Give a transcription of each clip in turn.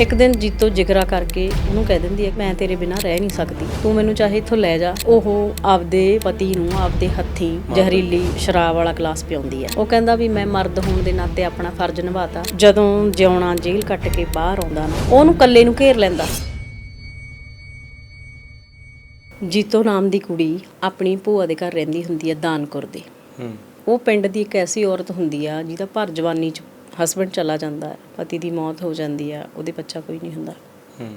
ਇੱਕ ਦਿਨ ਜੀਤੋ ਜਿਗਰਾ ਕਰਕੇ ਉਹਨੂੰ ਕਹਿ ਦਿੰਦੀ ਹੈ ਮੈਂ ਤੇਰੇ ਬਿਨਾਂ ਰਹਿ ਨਹੀਂ ਸਕਦੀ। ਤੂੰ ਮੈਨੂੰ ਚਾਹੇ ਇੱਥੋਂ ਲੈ ਜਾ। ਉਹ ਆਪਦੇ ਪਤੀ ਨੂੰ ਆਪਦੇ ਹੱਥੀਂ ਜ਼ਹਿਰੀਲੀ ਸ਼ਰਾਬ ਵਾਲਾ ਗਲਾਸ ਪਿਆਉਂਦੀ ਹੈ। ਉਹ ਕਹਿੰਦਾ ਵੀ ਮੈਂ ਮਰਦ ਹੋਣ ਦੇ ਨਾਤੇ ਆਪਣਾ ਫਰਜ਼ ਨਿਭਾਤਾ। ਜਦੋਂ ਜਿਉਣਾ ਜੇਲ੍ਹ ਕੱਟ ਕੇ ਬਾਹਰ ਆਉਂਦਾ ਨਾ ਉਹਨੂੰ ਇਕੱਲੇ ਨੂੰ ਘੇਰ ਲੈਂਦਾ। ਜੀਤੋ ਨਾਮ ਦੀ ਕੁੜੀ ਆਪਣੀ ਭੂਆ ਦੇ ਘਰ ਰਹਿੰਦੀ ਹੁੰਦੀ ਹੈ ਦਾਨਕੁਰ ਦੇ। ਉਹ ਪਿੰਡ ਦੀ ਇੱਕ ਐਸੀ ਔਰਤ ਹੁੰਦੀ ਆ ਜਿਹਦਾ ਭਰ ਜਵਾਨੀ ਚ ਹਸਬੰਡ ਚਲਾ ਜਾਂਦਾ ਹੈ ਪਤੀ ਦੀ ਮੌਤ ਹੋ ਜਾਂਦੀ ਆ ਉਹਦੇ ਬੱਚਾ ਕੋਈ ਨਹੀਂ ਹੁੰਦਾ। ਹੂੰ।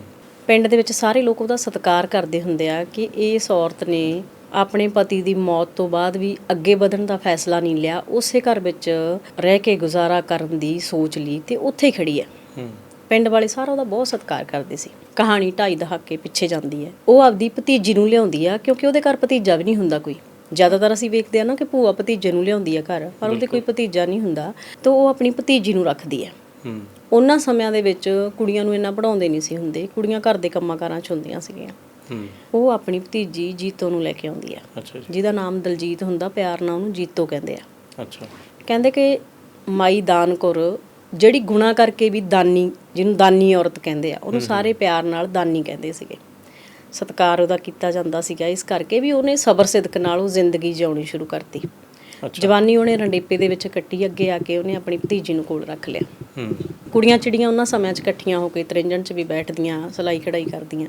ਪਿੰਡ ਦੇ ਵਿੱਚ ਸਾਰੇ ਲੋਕ ਉਹਦਾ ਸਤਿਕਾਰ ਕਰਦੇ ਹੁੰਦੇ ਆ ਕਿ ਇਸ ਔਰਤ ਨੇ ਆਪਣੇ ਪਤੀ ਦੀ ਮੌਤ ਤੋਂ ਬਾਅਦ ਵੀ ਅੱਗੇ ਵਧਣ ਦਾ ਫੈਸਲਾ ਨਹੀਂ ਲਿਆ ਉਸੇ ਘਰ ਵਿੱਚ ਰਹਿ ਕੇ ਗੁਜ਼ਾਰਾ ਕਰਨ ਦੀ ਸੋਚ ਲਈ ਤੇ ਉੱਥੇ ਖੜੀ ਹੂੰ। ਪਿੰਡ ਵਾਲੇ ਸਾਰਾ ਉਹਦਾ ਬਹੁਤ ਸਤਿਕਾਰ ਕਰਦੇ ਸੀ। ਕਹਾਣੀ ਢਾਈ ਦਹਾਕੇ ਪਿੱਛੇ ਜਾਂਦੀ ਹੈ। ਉਹ ਆਪਦੀ ਭਤੀਜੀ ਨੂੰ ਲਿਆਉਂਦੀ ਆ ਕਿਉਂਕਿ ਉਹਦੇ ਘਰ ਭਤੀਜਾ ਵੀ ਨਹੀਂ ਹੁੰਦਾ ਕੋਈ। ਜ਼ਿਆਦਾਤਰ ਅਸੀਂ ਵੇਖਦੇ ਆ ਨਾ ਕਿ ਭੂਆ ਭਤੀਜੇ ਨੂੰ ਲਿਆਉਂਦੀ ਆ ਘਰ ਪਰ ਉਹਦੇ ਕੋਈ ਭਤੀਜਾ ਨਹੀਂ ਹੁੰਦਾ ਤਾਂ ਉਹ ਆਪਣੀ ਭਤੀਜੀ ਨੂੰ ਰੱਖਦੀ ਹੂੰ। ਉਹਨਾਂ ਸਮਿਆਂ ਦੇ ਵਿੱਚ ਕੁੜੀਆਂ ਨੂੰ ਇੰਨਾ ਪੜਾਉਂਦੇ ਨਹੀਂ ਸੀ ਹੁੰਦੇ ਕੁੜੀਆਂ ਘਰ ਦੇ ਕੰਮਾਂ ਕਾਰਾਂ 'ਚ ਹੁੰਦੀਆਂ ਸੀਗੀਆਂ। ਹੂੰ। ਉਹ ਆਪਣੀ ਭਤੀਜੀ ਜੀਤੋ ਨੂੰ ਲੈ ਕੇ ਆਉਂਦੀ ਆ। ਜਿਹਦਾ ਨਾਮ ਦਲਜੀਤ ਹੁੰਦਾ ਪਿਆਰ ਨਾਲ ਉਹਨੂੰ ਜੀਤੋ ਕਹਿੰਦੇ ਆ। ਅੱਛਾ। ਕਹਿੰਦੇ ਕਿ ਮਾਈ ਦਾਨਕੁਰ ਜਿਹੜੀ ਗੁਣਾ ਕਰਕੇ ਵੀ ਦਾਨੀ ਜਿਹਨੂੰ ਦਾਨੀ ਔਰਤ ਕਹਿੰਦੇ ਆ ਉਹਨੂੰ ਸਾਰੇ ਪਿਆਰ ਨਾਲ ਦਾਨੀ ਕਹਿੰਦੇ ਸੀਗੇ। ਸਤਕਾਰ ਉਹਦਾ ਕੀਤਾ ਜਾਂਦਾ ਸੀਗਾ। ਇਸ ਕਰਕੇ ਵੀ ਉਹਨੇ ਸਬਰ ਸਿਦਕ ਨਾਲ ਉਹ ਜ਼ਿੰਦਗੀ ਜਿਉਣੀ ਸ਼ੁਰੂ ਕਰਤੀ। ਜਵਾਨੀ ਉਹਨੇ ਰੰਡੇਪੇ ਦੇ ਵਿੱਚ ਕੱਟੀ ਅੱਗੇ ਆ ਕੇ ਉਹਨੇ ਆਪਣੀ ਭਤੀਜੀ ਨੂੰ ਕੋਲ ਰੱਖ ਲਿਆ। ਕੁੜੀਆਂ ਚਿੜੀਆਂ ਉਹਨਾਂ ਸਮਿਆਂ 'ਚ ਇਕੱਠੀਆਂ ਹੋ ਕੇ ਤ੍ਰਿੰਜਣ 'ਚ ਵੀ ਬੈਠਦੀਆਂ ਸਿਲਾਈ ਕਢਾਈ ਕਰਦੀਆਂ।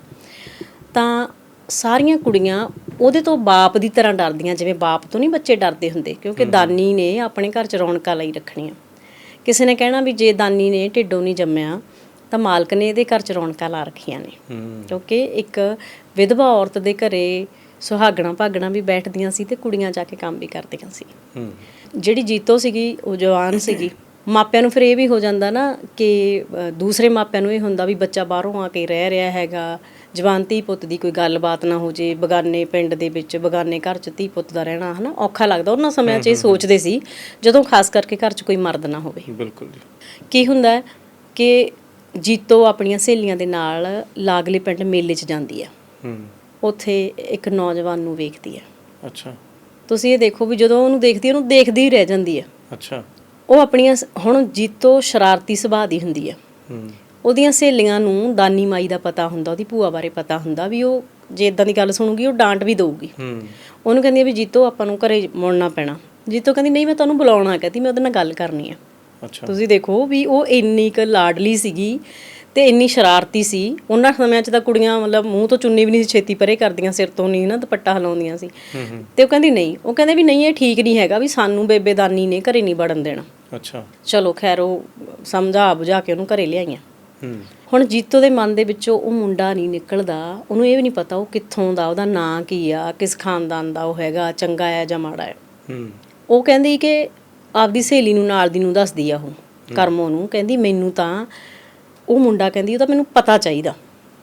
ਤਾਂ ਸਾਰੀਆਂ ਕੁੜੀਆਂ ਉਹਦੇ ਤੋਂ ਬਾਪ ਦੀ ਤਰ੍ਹਾਂ ਡਰਦੀਆਂ ਜਿਵੇਂ ਬਾਪ ਤੋਂ ਨਹੀਂ ਬੱਚੇ ਡਰਦੇ ਹੁੰਦੇ ਕਿਉਂਕਿ ਦਾਨੀ ਨੇ ਆਪਣੇ ਘਰ 'ਚ ਰੌਣਕਾਂ ਲਈ ਰੱਖਣੀਆਂ। ਕਿਸੇ ਨੇ ਕਹਿਣਾ ਵੀ ਜੇ ਦਾਨੀ ਨੇ ਢਿੱਡੋਂ ਨਹੀਂ ਜੰਮਿਆ ਤਾਂ ਮਾਲਕ ਨੇ ਇਹਦੇ ਘਰ 'ਚ ਰੌਣਕਾਂ ਲਾ ਰੱਖੀਆਂ ਨੇ। ਕਿਉਂਕਿ ਇੱਕ ਵਿਧਵਾ ਔਰਤ ਦੇ ਘਰੇ ਸੁਹਾਗਣਾ ਭਾਗਣਾ ਵੀ ਬੈਠਦੀਆਂ ਸੀ ਤੇ ਕੁੜੀਆਂ ਜਾ ਕੇ ਕੰਮ ਵੀ ਕਰਦੀਆਂ ਸੀ। ਜਿਹੜੀ ਜੀਤੋ ਸੀਗੀ ਉਹ ਜਵਾਨ ਸੀਗੀ ਮਾਪਿਆਂ ਨੂੰ ਫਿਰ ਇਹ ਵੀ ਹੋ ਜਾਂਦਾ ਨਾ ਕਿ ਦੂਸਰੇ ਮਾਪਿਆਂ ਨੂੰ ਇਹ ਹੁੰਦਾ ਵੀ ਬੱਚਾ ਬਾਹਰੋਂ ਆ ਕੇ ਰਹਿ ਰਿਹਾ ਹੈਗਾ ਜਵਾਨ ਧੀ ਪੁੱਤ ਦੀ ਕੋਈ ਗੱਲਬਾਤ ਨਾ ਹੋ ਜੇ ਬਗਾਨੇ ਪਿੰਡ ਦੇ ਵਿੱਚ ਬਗਾਨੇ ਘਰ 'ਚ ਧੀ ਪੁੱਤ ਦਾ ਰਹਿਣਾ ਹਨਾ ਔਖਾ ਲੱਗਦਾ। ਉਹਨਾਂ ਸਮਿਆਂ 'ਚ ਇਹ ਸੋਚਦੇ ਸੀ ਜਦੋਂ ਖਾਸ ਕਰਕੇ ਘਰ 'ਚ ਕੋਈ ਮਰਦ ਨਾ ਹੋਵੇ। ਬਿਲਕੁਲ ਜੀ। ਕੀ ਹੁੰਦਾ ਕਿ ਜੀਤੋ ਆਪਣੀਆਂ ਸਹੇਲੀਆਂ ਦੇ ਨਾਲ ਲਾਗਲੇ ਪਿੰਡ ਮੇਲੇ 'ਚ ਜਾਂਦੀ ਆ। ਹੂੰ। ਉੱਥੇ ਇੱਕ ਨੌਜਵਾਨ ਨੂੰ ਵੇਖਦੀ ਆ। ਅੱਛਾ। ਤੁਸੀਂ ਇਹ ਦੇਖੋ ਵੀ ਜਦੋਂ ਉਹਨੂੰ ਦੇਖਦੀ ਉਹਨੂੰ ਦੇਖਦੀ ਹੀ ਰਹਿ ਜਾਂਦੀ ਆ। ਅੱਛਾ। ਉਹ ਆਪਣੀਆਂ ਹੁਣ ਜੀਤੋ ਸ਼ਰਾਰਤੀ ਸੁਭਾਅ ਦੀ ਹੁੰਦੀ ਆ। ਹੂੰ। ਉਹਦੀਆਂ ਸਹੇਲੀਆਂ ਨੂੰ ਦਾਨੀ ਮਾਈ ਦਾ ਪਤਾ ਹੁੰਦਾ ਉਹਦੀ ਭੂਆ ਬਾਰੇ ਪਤਾ ਹੁੰਦਾ ਵੀ ਉਹ ਜੇ ਇਦਾਂ ਦੀ ਗੱਲ ਸੁਣੂਗੀ ਉਹ ਡਾਂਟ ਵੀ ਦਊਗੀ। ਹੂੰ। ਉਹਨੂੰ ਕਹਿੰਦੀ ਆ ਵੀ ਜੀਤੋ ਆਪਾਂ ਨੂੰ ਘਰੇ ਮੁੜਨਾ ਪੈਣਾ। ਜੀਤੋ ਕਹਿੰਦੀ ਨਹੀਂ ਮੈਂ ਤੁਹਾਨੂੰ ਬੁਲਾਉਣਾ ਕਹਿੰਦੀ ਮੈਂ ਉਹਦੇ ਨਾਲ ਗੱਲ ਕਰਨੀ ਆ। ਤੁਸੀਂ ਦੇਖੋ ਵੀ ਉਹ ਇੰਨੀ ਕੁ ਲਾਡਲੀ ਸੀਗੀ ਤੇ ਇੰਨੀ ਸ਼ਰਾਰਤੀ ਸੀ। ਉਹਨਾਂ ਸਮਿਆਂ 'ਚ ਤਾਂ ਕੁੜੀਆਂ ਮਤਲਬ ਮੂੰਹ ਤੋਂ ਚੁੰਨੀ ਵੀ ਨਹੀਂ ਸੀ ਛੇਤੀ ਪਰੇ ਕਰਦੀਆਂ ਸਿਰ ਤੋਂ ਨਹੀਂ ਨਾ ਦੁਪੱਟਾ ਹਿਲਾਉਂਦੀਆਂ ਸੀ। ਤੇ ਉਹ ਕਹਿੰਦੀ ਨਹੀਂ ਉਹ ਕਹਿੰਦੇ ਵੀ ਨਹੀਂ ਇਹ ਠੀਕ ਨਹੀਂ ਹੈਗਾ ਵੀ ਸਾਨੂੰ ਬੇਬੇ ਦਾਨੀ ਨੇ ਘਰੇ ਨਹੀਂ ਵੜਨ ਦੇਣਾ। ਅੱਛਾ। ਚਲੋ ਖੈਰ ਉਹ ਸਮਝਾ ਬੁਝਾ ਕੇ ਉਹਨੂੰ ਘਰੇ ਲਿਆਈਆਂ। ਹੁਣ ਜੀਤੋ ਦੇ ਮਨ ਦੇ ਵਿੱਚੋਂ ਉਹ ਮੁੰਡਾ ਨਹੀਂ ਨਿਕਲਦਾ ਉਹਨੂੰ ਇਹ ਵੀ ਨਹੀਂ ਪਤਾ ਉਹ ਕਿੱਥੋਂ ਦਾ ਉਹਦਾ ਨਾਂ ਕੀ ਆ ਕਿਸ ਖਾਨਦਾਨ ਦਾ ਉਹ ਹੈਗਾ ਚੰਗਾ ਹੈ ਜਾਂ ਮਾੜਾ ਹੂੰ। ਉਹ ਕਹਿੰਦੀ ਕਿ ਆਪਦੀ ਸਹੇਲੀ ਨੂੰ ਨਾਲ ਦੀ ਨੂੰ ਦੱਸਦੀ ਆ ਉਹ ਕਰਮੋ ਨੂੰ ਕਹਿੰਦੀ ਮੈਨੂੰ ਤਾਂ ਉਹ ਮੁੰਡਾ ਕਹਿੰਦੀ ਉਹ ਤਾਂ ਮੈਨੂੰ ਪਤਾ ਚਾਹੀਦਾ।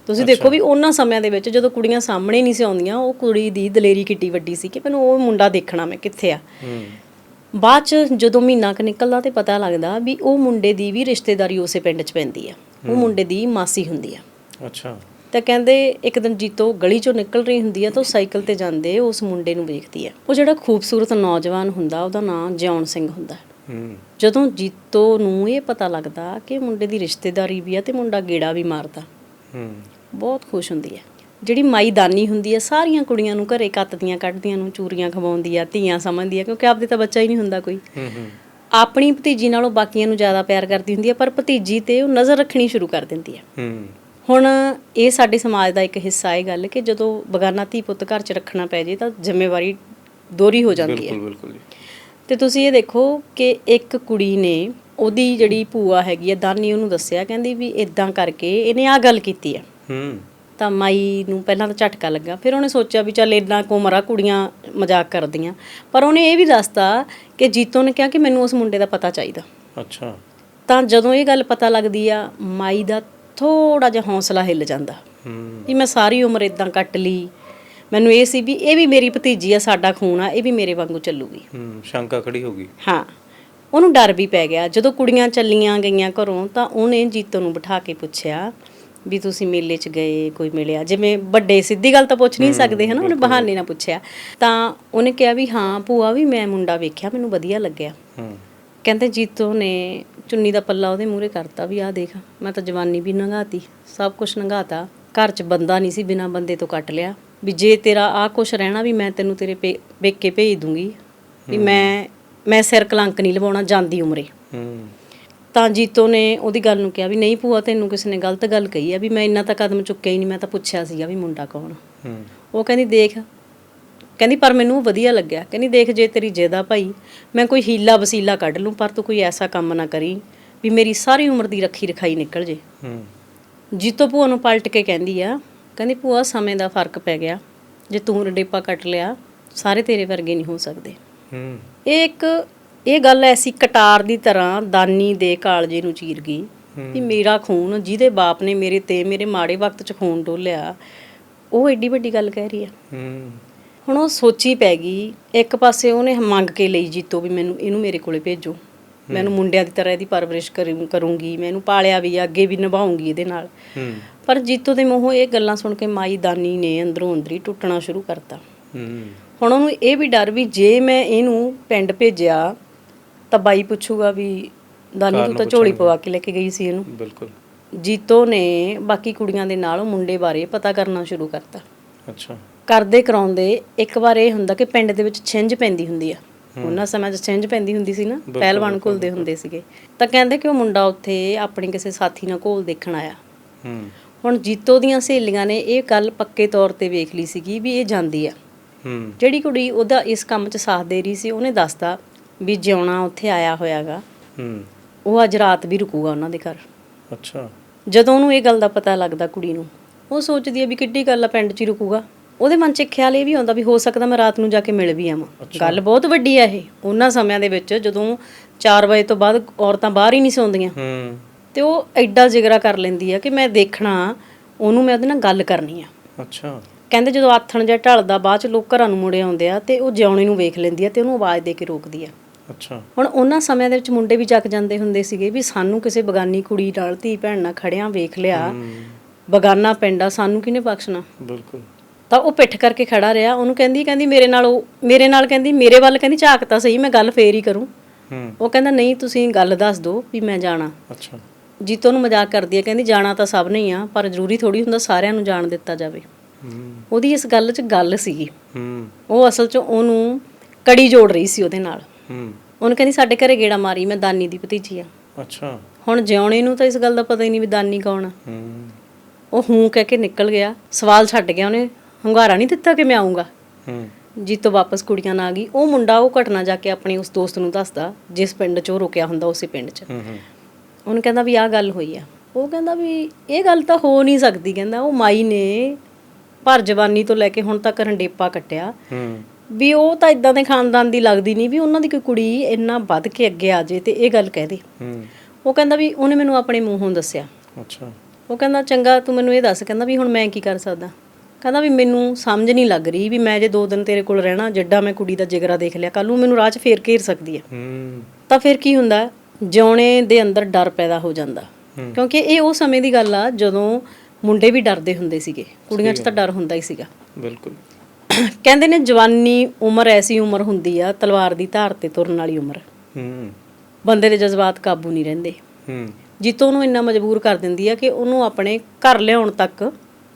ਤੁਸੀਂ ਦੇਖੋ ਵੀ ਉਹਨਾਂ ਸਮਿਆਂ ਦੇ ਵਿੱਚ ਜਦੋਂ ਕੁੜੀਆਂ ਸਾਹਮਣੇ ਨਹੀਂ ਸੀ ਆਉਂਦੀਆਂ ਉਹ ਕੁੜੀ ਦੀ ਦਲੇਰੀ ਕਿੱਡੀ ਵੱਡੀ ਸੀ ਕਿ ਮੈਨੂੰ ਉਹ ਮੁੰਡਾ ਦੇਖਣਾ ਮੈਂ ਕਿੱਥੇ ਆ। ਬਾਅਦ ਚ ਜਦੋਂ ਮਹੀਨਾ ਕੁ ਨਿਕਲਦਾ ਤੇ ਪਤਾ ਲੱਗਦਾ ਵੀ ਉਹ ਮੁੰਡੇ ਦੀ ਵੀ ਰਿਸ਼ਤੇਦਾਰੀ ਉਸੇ ਪਿੰਡ 'ਚ ਪੈਂਦੀ ਆ। ਉਹ ਮੁੰਡੇ ਦੀ ਮਾਸੀ ਹੁੰਦੀ ਆ। ਅੱਛਾ। ਤਾਂ ਕਹਿੰਦੇ ਇੱਕ ਦਿਨ ਜੀਤੋ ਗਲੀ ਚੋਂ ਨਿਕਲ ਰਹੀ ਹੁੰਦੀ ਆ ਤਾਂ ਉਹ ਸਾਈਕਲ ਤੇ ਜਾਂਦੇ ਉਸ ਮੁੰਡੇ ਨੂੰ ਵੇਖਦੀ ਆ। ਉਹ ਜਿਹੜਾ ਖੂਬਸੂਰਤ ਨੌਜਵਾਨ ਹੁੰਦਾ ਉਹਦਾ ਨਾਮ ਜਿਉਣ ਸਿੰਘ ਹੁੰਦਾ। ਹੂੰ। ਜਦੋਂ ਜੀਤੋ ਨੂੰ ਇਹ ਪਤਾ ਲੱਗਦਾ ਕਿ ਮੁੰਡੇ ਦੀ ਰਿਸ਼ਤੇਦਾਰੀ ਵੀ ਆ ਤੇ ਮੁੰਡਾ ਗੇੜਾ ਵੀ ਮਾਰਦਾ ਹੂੰ। ਬਹੁਤ ਖੁਸ਼ ਹੁੰਦੀ ਹੈ ਜਿਹੜੀ ਮਾਈ ਦਾਨੀ ਹੁੰਦੀ ਹੈ ਸਾਰੀਆਂ ਕੁੜੀਆਂ ਨੂੰ ਘਰੇ ਕੱਤਦੀਆਂ ਕੱਢਦੀਆਂ ਨੂੰ ਚੂਰੀਆਂ ਖਵਾਉਂਦੀ ਆ ਧੀਆਂ ਸਮਝਦੀ ਆ ਕਿਉਂਕਿ ਆਪਦੇ ਤਾਂ ਬੱਚਾ ਹੀ ਨਹੀਂ ਹੁੰਦਾ ਕੋਈ। ਹੂੰ ਹੂੰ। ਆਪਣੀ ਭਤੀਜੀ ਨਾਲੋਂ ਬਾਕੀਆਂ ਨੂੰ ਜ਼ਿਆਦਾ ਪਿਆਰ ਕਰਦੀ ਹੁੰਦੀ ਹੈ ਪਰ ਭਤੀਜੀ ਤੇ ਉਹ ਨਜ਼ਰ ਰੱਖਣੀ ਸ਼ੁਰੂ ਕਰ ਦਿੰਦੀ ਹੈ ਹੂੰ। ਹੁਣ ਇਹ ਸਾਡੇ ਸਮਾਜ ਦਾ ਇੱਕ ਹਿੱਸਾ ਹੈ ਗੱਲ ਕਿ ਜਦੋਂ ਬਗਾਨਾ ਧੀ ਪੁੱਤ ਘਰ 'ਚ ਰੱਖਣਾ ਪੈ ਜੇ ਤਾਂ ਜ਼ਿੰਮੇਵਾਰੀ ਦੋਰੀ ਹੋ ਜਾਂਦੀ ਹੈ। ਬਿਲਕੁਲ ਬਿਲਕੁਲ ਜੀ। ਤੇ ਤੁਸੀਂ ਇਹ ਦੇਖੋ ਕਿ ਇੱਕ ਕੁੜੀ ਨੇ ਉਹਦੀ ਜਿਹੜੀ ਭੂਆ ਹੈਗੀ ਹੈ ਦਾਨੀ ਉਹਨੂੰ ਦੱਸਿਆ ਕਹਿੰਦੀ ਵੀ ਇਦਾਂ ਕਰਕੇ ਇਹਨੇ ਆ ਗੱਲ ਕੀਤੀ ਹੈ। ਹੂੰ। ਤਾਂ ਮਾਈ ਨੂੰ ਪਹਿਲਾਂ ਤਾਂ ਝਟਕਾ ਲੱਗਾ ਫਿਰ ਉਹਨੇ ਸੋਚਿਆ ਵੀ ਚੱਲ ਇੰਨਾ ਕੁਮਰਾ ਕੁੜੀਆਂ ਮਜ਼ਾਕ ਕਰਦੀਆਂ। ਪਰ ਉਹਨੇ ਇਹ ਵੀ ਦੱਸਤਾ ਕਿ ਜੀਤੋ ਨੇ ਕਿਹਾ ਕਿ ਮੈਨੂੰ ਉਸ ਮੁੰਡੇ ਦਾ ਪਤਾ ਚਾਹੀਦਾ। ਅੱਛਾ। ਤਾਂ ਜਦੋਂ ਇਹ ਗੱਲ ਪਤਾ ਲੱਗਦੀ ਆ ਮਾਈ ਦਾ ਥੋੜਾ ਜਿਹਾ ਹੌਸਲਾ ਹਿੱਲ ਜਾਂਦਾ। ਹੂੰ ਵੀ ਮੈਂ ਸਾਰੀ ਉਮਰ ਇਦਾਂ ਕੱਟ ਲਈ। ਮੈਨੂੰ ਇਹ ਸੀ ਵੀ ਇਹ ਵੀ ਮੇਰੀ ਭਤੀਜੀ ਆ ਸਾਡਾ ਖੂਨ ਆ ਇਹ ਵੀ ਮੇਰੇ ਵਾਂਗੂ ਚੱਲੂਗੀ। ਹੂੰ ਸ਼ੰਕਾ ਖੜੀ ਹੋ ਗਈ। ਹਾਂ ਉਹਨੂੰ ਡਰ ਵੀ ਪੈ ਗਿਆ। ਜਦੋਂ ਕੁੜੀਆਂ ਚੱਲੀਆਂ ਗਈਆਂ ਘਰੋਂ ਤਾਂ ਉਹਨੇ ਜੀਤੋ ਨੂੰ ਬਿਠਾ ਕੇ ਪੁੱਛਿਆ ਵੀ ਤੁਸੀਂ ਮੇਲੇ 'ਚ ਗਏ ਕੋਈ ਮਿਲਿਆ? ਜਿਵੇਂ ਵੱਡੇ ਸਿੱਧੀ ਗੱਲ ਤਾਂ ਪੁੱਛ ਨਹੀਂ ਸਕਦੇ ਹਨਾ? ਉਹਨੇ ਬਹਾਨੇ ਨਾਲ ਪੁੱਛਿਆ। ਤਾਂ ਉਹਨੇ ਕਿਹਾ ਵੀ ਹਾਂ ਭੂਆ ਵੀ ਮੈਂ ਮੁੰਡਾ ਵੇਖਿਆ ਮੈਨੂੰ ਵਧੀਆ ਲੱਗਿਆ। ਹੂੰ। ਕਹਿੰਦੇ ਜੀਤੋ ਨੇ ਚੁੰਨੀ ਦਾ ਪੱਲਾ ਉਹਦੇ ਮੂਹਰੇ ਕਰਤਾ ਵੀ ਆਹ ਦੇਖ ਮੈਂ ਤਾਂ ਜਵਾਨੀ ਵੀ ਨੰਗਾਤੀ ਸਭ ਕੁਝ ਨੰਗਾਤਾ ਘਰ 'ਚ ਬੰਦਾ ਨਹੀਂ ਸੀ ਬਿਨਾ ਬੰਦੇ ਤੋਂ ਕੱਟ ਲਿਆ ਵੀ ਜੇ ਤੇਰਾ ਆਹ ਕੁਝ ਰਹਿਣਾ ਵੀ ਮੈਂ ਤੈਨੂੰ ਤੇਰੇ ਪੇ- ਪੇਕੇ ਭੇਜ ਦੂੰਗੀ ਵੀ ਮੈਂ ਮੈਂ ਸਿਰ ਕਲੰਕ ਨਹੀਂ ਲਵਾਉਣਾ ਜਾਂਦੀ ਉਮਰੇ। ਹੂੰ। ਤਾਂ ਜੀਤੋ ਨੇ ਉਹਦੀ ਗੱਲ ਨੂੰ ਕਿਹਾ ਵੀ ਨਹੀਂ ਭੂਆ ਤੈਨੂੰ ਕਿਸੇ ਨੇ ਗਲਤ ਗੱਲ ਕਹੀ ਆ ਵੀ ਮੈਂ ਇੰਨਾ ਤਾਂ ਕਦਮ ਚੁੱਕਿਆ ਹੀ ਨਹੀਂ ਮੈਂ ਤਾਂ ਪੁੱਛਿਆ ਸੀਗਾ ਵੀ ਮੁੰਡਾ ਕੌਣ? ਹੂੰ। ਉਹ ਕਹਿੰਦੀ ਦੇਖ ਕਹਿੰਦੀ ਪਰ ਮੈਨੂੰ ਵਧੀਆ ਲੱਗਿਆ। ਕਹਿੰਦੀ ਦੇਖ ਜੇ ਤੇਰੀ ਜੇਦਾ ਭਾਈ ਮੈਂ ਕੋਈ ਹੀਲਾ ਵਸੀਲਾ ਕੱਢ ਲੂੰ ਪਰ ਤੂੰ ਕੋਈ ਐਸਾ ਕੰਮ ਨਾ ਕਰੀ ਵੀ ਮੇਰੀ ਸਾਰੀ ਉਮਰ ਦੀ ਰੱਖੀ ਰਖਾਈ ਨਿਕਲ ਜੇ। ਹੂੰ। ਜੀਤੋ ਭੂਆ ਨੂੰ ਪਲਟ ਕੇ ਕਹਿੰਦੀ ਆ ਕਹਿੰਦੀ ਭੂਆ ਸਮੇਂ ਦਾ ਫ਼ਰਕ ਪੈ ਗਿਆ। ਜੇ ਤੂੰ ਰਡੇਪਾ ਕੱਟ ਲਿਆ ਸਾਰੇ ਤੇਰੇ ਵਰਗੇ ਨਹੀਂ ਹੋ ਸਕਦੇ। ਹੂੰ। ਇਹ ਇੱਕ ਇਹ ਗੱਲ ਐਸੀ ਕਟਾਰ ਦੀ ਤਰ੍ਹਾਂ ਦਾਨੀ ਦੇ ਕਾਲਜੇ ਨੂੰ ਚੀਰ ਗਈ ਵੀ ਮੇਰਾ ਖੂਨ ਜਿਹਦੇ ਬਾਪ ਨੇ ਮੇਰੇ ਤੇ ਮੇਰੇ ਮਾੜੇ ਵਕਤ 'ਚ ਖੂਨ ਡੋਲਿਆ ਉਹ ਏਡੀ ਵੱਡੀ ਗੱਲ ਕਹਿ ਰਹੀ ਆ। ਹੂੰ। ਹੁਣ ਉਹ ਸੋਚੀ ਪੈ ਗਈ ਇੱਕ ਪਾਸੇ ਉਹਨੇ ਮੰਗ ਕੇ ਲਈ ਜੀਤੋ ਵੀ ਮੈਨੂੰ ਇਹਨੂੰ ਮੇਰੇ ਕੋਲੇ ਭੇਜੋ। ਮੈਨੂੰ ਮੁੰਡਿਆਂ ਦੀ ਤਰ੍ਹਾਂ ਇਹਦੀ ਪਰਵਰਿਸ਼ ਕਰੂ- ਕਰੂੰਗੀ ਮੈਂ ਇਹਨੂੰ ਪਾਲਿਆ ਵੀ ਅੱਗੇ ਵੀ ਨਿਭਾਉਂਗੀ ਇਹਦੇ ਨਾਲ। ਪਰ ਜੀਤੋ ਦੇ ਮੂੰਹੋਂ ਇਹ ਗੱਲਾਂ ਸੁਣ ਕੇ ਮਾਈ ਦਾਨੀ ਨੇ ਅੰਦਰੋਂ ਅੰਦਰੀ ਟੁੱਟਣਾ ਸ਼ੁਰੂ ਕਰਤਾ। ਹੁਣ ਉਹਨੂੰ ਇਹ ਵੀ ਡਰ ਵੀ ਜੇ ਮੈਂ ਇਹਨੂੰ ਪਿੰਡ ਭੇਜਿਆ ਤਾਂ ਬਾਈ ਪੁੱਛੂਗਾ ਵੀ ਦਾਨੀ ਤੂੰ ਤਾਂ ਝੋਲੀ ਪਵਾ ਕੇ ਲੈ ਕੇ ਗਈ ਸੀ ਇਹਨੂੰ। ਬਿਲਕੁਲ। ਜੀਤੋ ਨੇ ਬਾਕੀ ਕੁੜੀਆਂ ਦੇ ਨਾਲ ਮੁੰਡੇ ਬਾਰੇ ਪਤਾ ਕਰਨਾ ਸ਼ੁਰੂ ਕਰਤਾ। ਅੱਛਾ। ਕਰਦੇ ਕਰਾਉਂਦੇ ਇੱਕ ਵਾਰ ਇਹ ਹੁੰਦਾ ਕਿ ਪਿੰਡ ਦੇ ਵਿੱਚ ਛਿੰਝ ਪੈਂਦੀ ਹੁੰਦੀ ਆ। ਉਹਨਾਂ ਸਮੇਂ 'ਚ ਛਿੰਝ ਪੈਂਦੀ ਹੁੰਦੀ ਸੀ ਨਾ ਪਹਿਲਵਾਨ ਘੁਲਦੇ ਹੁੰਦੇ ਸੀਗੇ। ਤਾਂ ਕਹਿੰਦੇ ਕਿ ਉਹ ਮੁੰਡਾ ਉੱਥੇ ਆਪਣੀ ਕਿਸੇ ਸਾਥੀ ਨਾਲ ਘੋਲ ਦੇਖਣ ਆਇਆ। ਹੁਣ ਜੀਤੋ ਦੀਆਂ ਸਹੇਲੀਆਂ ਨੇ ਇਹ ਗੱਲ ਪੱਕੇ ਤੌਰ ਤੇ ਵੇਖ ਲਈ ਸੀਗੀ ਵੀ ਇਹ ਜਾਂਦੀ ਆ। ਜਿਹੜੀ ਕੁੜੀ ਉਹਦਾ ਇਸ ਕੰਮ 'ਚ ਸਾਥ ਦੇ ਰਹੀ ਸੀ ਉਹਨੇ ਦੱਸਤਾ ਵੀ ਜਿਉਣਾ ਉੱਥੇ ਆਇਆ ਹੋਇਆਗਾ। ਉਹ ਅੱਜ ਰਾਤ ਵੀ ਰੁਕੂਗਾ ਉਹਨਾਂ ਦੇ ਘਰ। ਅੱਛਾ। ਜਦੋਂ ਉਹਨੂੰ ਇਹ ਗੱਲ ਦਾ ਪਤਾ ਲੱਗਦਾ ਕੁੜੀ ਨੂੰ ਉਹ ਸੋਚਦੀ ਹੈ ਵੀ ਕਿੱਡੀ ਗੱਲ ਆ ਪਿੰਡ 'ਚ ਹੀ ਰੁਕੂਗਾ। ਉਹਦੇ ਮਨ 'ਚ ਖਿਆਲ ਇਹ ਵੀ ਆਉਂਦਾ ਵੀ ਹੋ ਸਕਦਾ ਮੈਂ ਰਾਤ ਨੂੰ ਜਾ ਕੇ ਮਿਲ ਵੀ ਆਵਾਂ। ਗੱਲ ਬਹੁਤ ਵੱਡੀ ਆ ਇਹ ਉਹਨਾਂ ਸਮਿਆਂ ਦੇ ਵਿੱਚ ਜਦੋਂ 4 ਵਜੇ ਤੋਂ ਬਾਅਦ ਔਰਤਾਂ ਬਾਹਰ ਹੀ ਨਹੀਂ ਸੌਂਦੀਆਂ ਹੂੰ। ਤੇ ਉਹ ਐਡਾ ਜਿਗਰਾ ਕਰ ਲੈਂਦੀ ਆ ਕਿ ਮੈਂ ਦੇਖਣਾ ਉਹਨੂੰ ਮੈਂ ਉਹਦੇ ਨਾਲ ਗੱਲ ਕਰਨੀ ਆ। ਅੱਛਾ। ਕਹਿੰਦੇ ਜਦੋਂ ਆਥਣ ਜਿਹਾ ਢਲਦਾ ਬਾਅਦ ਚ ਲੋਕ ਘਰਾਂ ਨੂੰ ਮੁੜੇ ਆਉਂਦੇ ਆ ਤੇ ਉਹ ਜਿਉਣੇ ਨੂੰ ਵੇਖ ਲੈਂਦੀ ਆ ਤੇ ਉਹਨੂੰ ਆਵਾਜ਼ ਦੇ ਕੇ ਰੋਕਦੀ ਆ। ਅੱਛਾ। ਹੁਣ ਉਹਨਾਂ ਸਮਿਆਂ ਦੇ ਵਿੱਚ ਮੁੰਡੇ ਵੀ ਜੱਕ ਜਾਂਦੇ ਹੁੰਦੇ ਸੀਗੇ ਵੀ ਸਾਨੂੰ ਕਿਸੇ ਬਗਾਨੀ ਕੁੜੀ ਨਾਲ ਧੀ ਭੈਣ ਨਾਲ ਖੜਿਆਂ ਵੇਖ ਲਿਆ। ਹੂੰ। ਬਗਾਨਾ ਪਿੰਡ ਆ ਸਾਨੂੰ ਕਿਹਨੇ ਬਖਸ਼ਣਾ? ਬਿਲਕੁਲ। ਤਾਂ ਉਹ ਪਿੱਠ ਕਰਕੇ ਖੜਾ ਰਿਹਾ। ਉਹਨੂੰ ਕਹਿੰਦੀ ਕਹਿੰਦੀ ਮੇਰੇ ਨਾਲ ਉਹ ਮੇਰੇ ਨਾਲ ਕਹਿੰਦੀ ਮੇਰੇ ਵੱਲ ਕਹਿੰਦੀ ਝਾਕ ਤਾਂ ਸਹੀ ਮੈਂ ਗੱਲ ਫੇਰ ਹੀ ਕਰੂੰ। ਹੂੰ। ਉਹ ਕਹਿੰਦਾ ਨਹੀਂ ਤੁਸੀਂ ਗੱਲ ਦੱਸ ਦਿਓ ਵੀ ਮੈਂ ਜਾਣਾ। ਅੱਛਾ। ਜੀਤੋ ਨੂੰ ਮਜ਼ਾਕ ਕਰਦੀ ਹੈ ਕਹਿੰਦੀ ਜਾਣਾ ਤਾਂ ਸਭ ਨੇ ਹੀ ਆ ਪਰ ਜ਼ਰੂਰੀ ਥੋੜੀ ਹੁੰਦਾ ਸਾਰਿਆਂ ਨੂੰ ਜਾਣ ਦਿੱਤਾ ਜਾਵੇ। ਹੂੰ। ਉਹਦੀ ਇਸ ਗੱਲ 'ਚ ਗੱਲ ਸੀਗੀ। ਹੂੰ। ਉਹ ਅਸਲ 'ਚ ਉਹਨੂੰ ਕੜੀ ਜੋੜ ਰਹੀ ਸੀ ਉਹਦੇ ਨਾਲ। ਹੂੰ। ਉਹਨੂੰ ਕਹਿੰਦੀ ਸਾਡੇ ਘਰੇ ਗੇੜਾ ਮਾਰੀ ਮੈਂ ਦਾਨੀ ਦੀ ਭਤੀਜੀ ਆ। ਅੱਛਾ। ਹੁਣ ਜਿਉਣੇ ਨੂੰ ਤਾਂ ਇਸ ਗੱਲ ਦਾ ਪਤਾ ਹੀ ਨਹੀਂ ਵੀ ਦਾਨੀ ਕੌਣ ਆ। ਹੂੰ। ਉਹ ਹੂੰ ਕਹਿ ਕੇ ਨਿਕਲ ਗਿਆ। ਸਵਾਲ ਛੱਡ ਗਿਆ ਉਹਨੇ। ਹੰਗਾਰਾ ਨਹੀਂ ਦਿੱਤਾ ਕਿ ਮੈਂ ਆਉਂਗਾ? ਹੂੰ। ਜੀਤੋ ਵਾਪਸ ਕੁੜੀਆਂ ਨਾਲ ਆ ਗਈ। ਉਹ ਮੁੰਡਾ ਉਹ ਘਟਨਾ ਜਾ ਕੇ ਆਪਣੇ ਉਸ ਦੋਸਤ ਨੂੰ ਦੱਸਦਾ ਜਿਸ ਪਿੰਡ 'ਚ ਉਹ ਰੁਕਿਆ ਹੁੰਦਾ ਉਸੇ ਪਿੰਡ 'ਚ। ਹੂੰ ਹੂੰ। ਉਹਨੂੰ ਕਹਿੰਦਾ ਵੀ ਆਹ ਗੱਲ ਹੋਈ ਆ। ਉਹ ਕਹਿੰਦਾ ਵੀ ਇਹ ਗੱਲ ਤਾਂ ਹੋ ਨਹੀਂ ਸਕਦੀ। ਕਹਿੰਦਾ ਉਹ ਮਾਈ ਨੇ ਭਰ ਜਵਾਨੀ ਤੋਂ ਲੈ ਕੇ ਹੁਣ ਤੱਕ ਰੰਡੇਪਾ ਕੱਟਿਆ। ਹੂੰ। ਵੀ ਉਹ ਤਾਂ ਇਦਾਂ ਦੇ ਖਾਨਦਾਨ ਦੀ ਲੱਗਦੀ ਨਹੀਂ ਵੀ ਉਹਨਾਂ ਦੀ ਕੋਈ ਕੁੜੀ ਇੰਨਾ ਵੱਧ ਕੇ ਅੱਗੇ ਆ ਜੇ ਤੇ ਇਹ ਗੱਲ ਕਹਿ ਦੇ। ਹੂੰ। ਉਹ ਕਹਿੰਦਾ ਵੀ ਉਹਨੇ ਮੈਨੂੰ ਆਪਣੇ ਮੂੰਹੋਂ ਦੱਸਿਆ। ਅੱਛਾ। ਉਹ ਕਹਿੰਦਾ ਚੰਗਾ ਤੂੰ ਮੈਨੂੰ ਇਹ ਦੱਸ। ਕਹਿੰਦਾ ਵੀ ਹੁਣ ਮੈਂ ਕੀ ਕਰ ਸਕਦਾ? ਕਹਿੰਦਾ ਵੀ ਮੈਨੂੰ ਸਮਝ ਨਹੀਂ ਲੱਗ ਰਹੀ ਵੀ ਮੈਂ ਜੇ ਦੋ ਦਿਨ ਤੇਰੇ ਕੋਲ ਰਹਿਣਾ ਜੱਡਾ ਮੈਂ ਕੁੜੀ ਦਾ ਜਿਗਰਾ ਦੇਖ ਲਿਆ ਕੱਲ ਨੂੰ ਮੈਨੂੰ ਰਾਹ 'ਚ ਫੇਰ ਘੇਰ ਸਕਦੀ ਹੈ। ਹੂੰ। ਤਾਂ ਫਿਰ ਕੀ ਹੁੰਦਾ? ਜਿਉਣੇ ਦੇ ਅੰਦਰ ਡਰ ਪੈਦਾ ਹੋ ਜਾਂਦਾ। ਕਿਉਂਕਿ ਇਹ ਉਹ ਸਮੇਂ ਦੀ ਗੱਲ ਆ ਜਦੋਂ ਮੁੰਡੇ ਵੀ ਡਰਦੇ ਹੁੰਦੇ ਸੀਗੇ। ਕੁੜੀਆਂ 'ਚ ਤਾਂ ਡਰ ਹੁੰਦਾ ਹੀ ਸੀਗਾ। ਬਿਲਕੁਲ। ਕਹਿੰਦੇ ਨੇ ਜਵਾਨੀ ਉਮਰ ਐਸੀ ਉਮਰ ਹੁੰਦੀ ਆ ਤਲਵਾਰ ਦੀ ਧਾਰ ਤੇ ਤੁਰਨ ਵਾਲੀ ਉਮਰ। ਹੂੰ। ਬੰਦੇ ਦੇ ਜਜ਼ਬਾਤ ਕਾਬੂ ਨਹੀਂ ਰਹਿੰਦੇ। ਹੂੰ। ਜਿੱਤੋਂ ਉਹਨੂੰ ਇੰਨਾ ਮਜਬੂਰ ਕਰ ਦਿੰਦੀ ਆ ਕਿ ਉਹਨੂੰ ਆਪਣੇ ਘਰ ਲਿਆਉਣ ਤੱਕ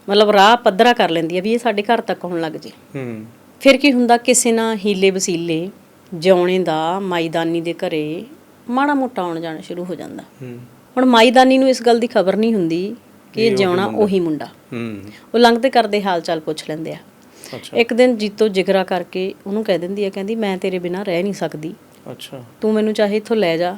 ਮਤਲਬ ਰਾਹ ਪੱਧਰਾ ਕਰ ਲੈਂਦੀ ਆ ਵੀ ਇਹ ਸਾਡੇ ਘਰ ਤੱਕ ਆਉਣ ਲੱਗ ਜੇ। ਹੂੰ। ਫਿਰ ਕੀ ਹੁੰਦਾ ਕਿਸੇ ਨਾਲ ਹੀਲੇ ਵਸੀਲੇ ਜਿਉਣੇ ਦਾ ਮਾਈਦਾਨੀ ਦੇ ਘਰੇ ਮਾੜਾ ਮੋਟਾ ਆਉਣ ਜਾਣਾ ਸ਼ੁਰੂ ਹੋ ਜਾਂਦਾ। ਹੂੰ। ਹੁਣ ਮਾਈਦਾਨੀ ਨੂੰ ਇਸ ਗੱਲ ਦੀ ਖਬਰ ਨਹੀਂ ਹੁੰਦੀ ਕਿ ਇਹ ਜਿਉਣਾ ਉਹੀ ਮੁੰਡਾ। ਹੂੰ। ਉਹ ਲੰਘਦੇ ਕਰਦੇ ਹਾਲ ਚਾਲ ਪੁੱਛ ਲੈਂਦੇ ਆ। ਅੱਛਾ। ਇੱਕ ਦਿਨ ਜੀਤੋ ਜਿਗਰਾ ਕਰਕੇ ਉਹਨੂੰ ਕਹਿ ਦਿੰਦੀ ਆ ਕਹਿੰਦੀ ਮੈਂ ਤੇਰੇ ਬਿਨਾ ਰਹਿ ਨਹੀਂ ਸਕਦੀ। ਅੱਛਾ। ਤੂੰ ਮੈਨੂੰ ਚਾਹੇ ਇੱਥੋਂ ਲੈ ਜਾ।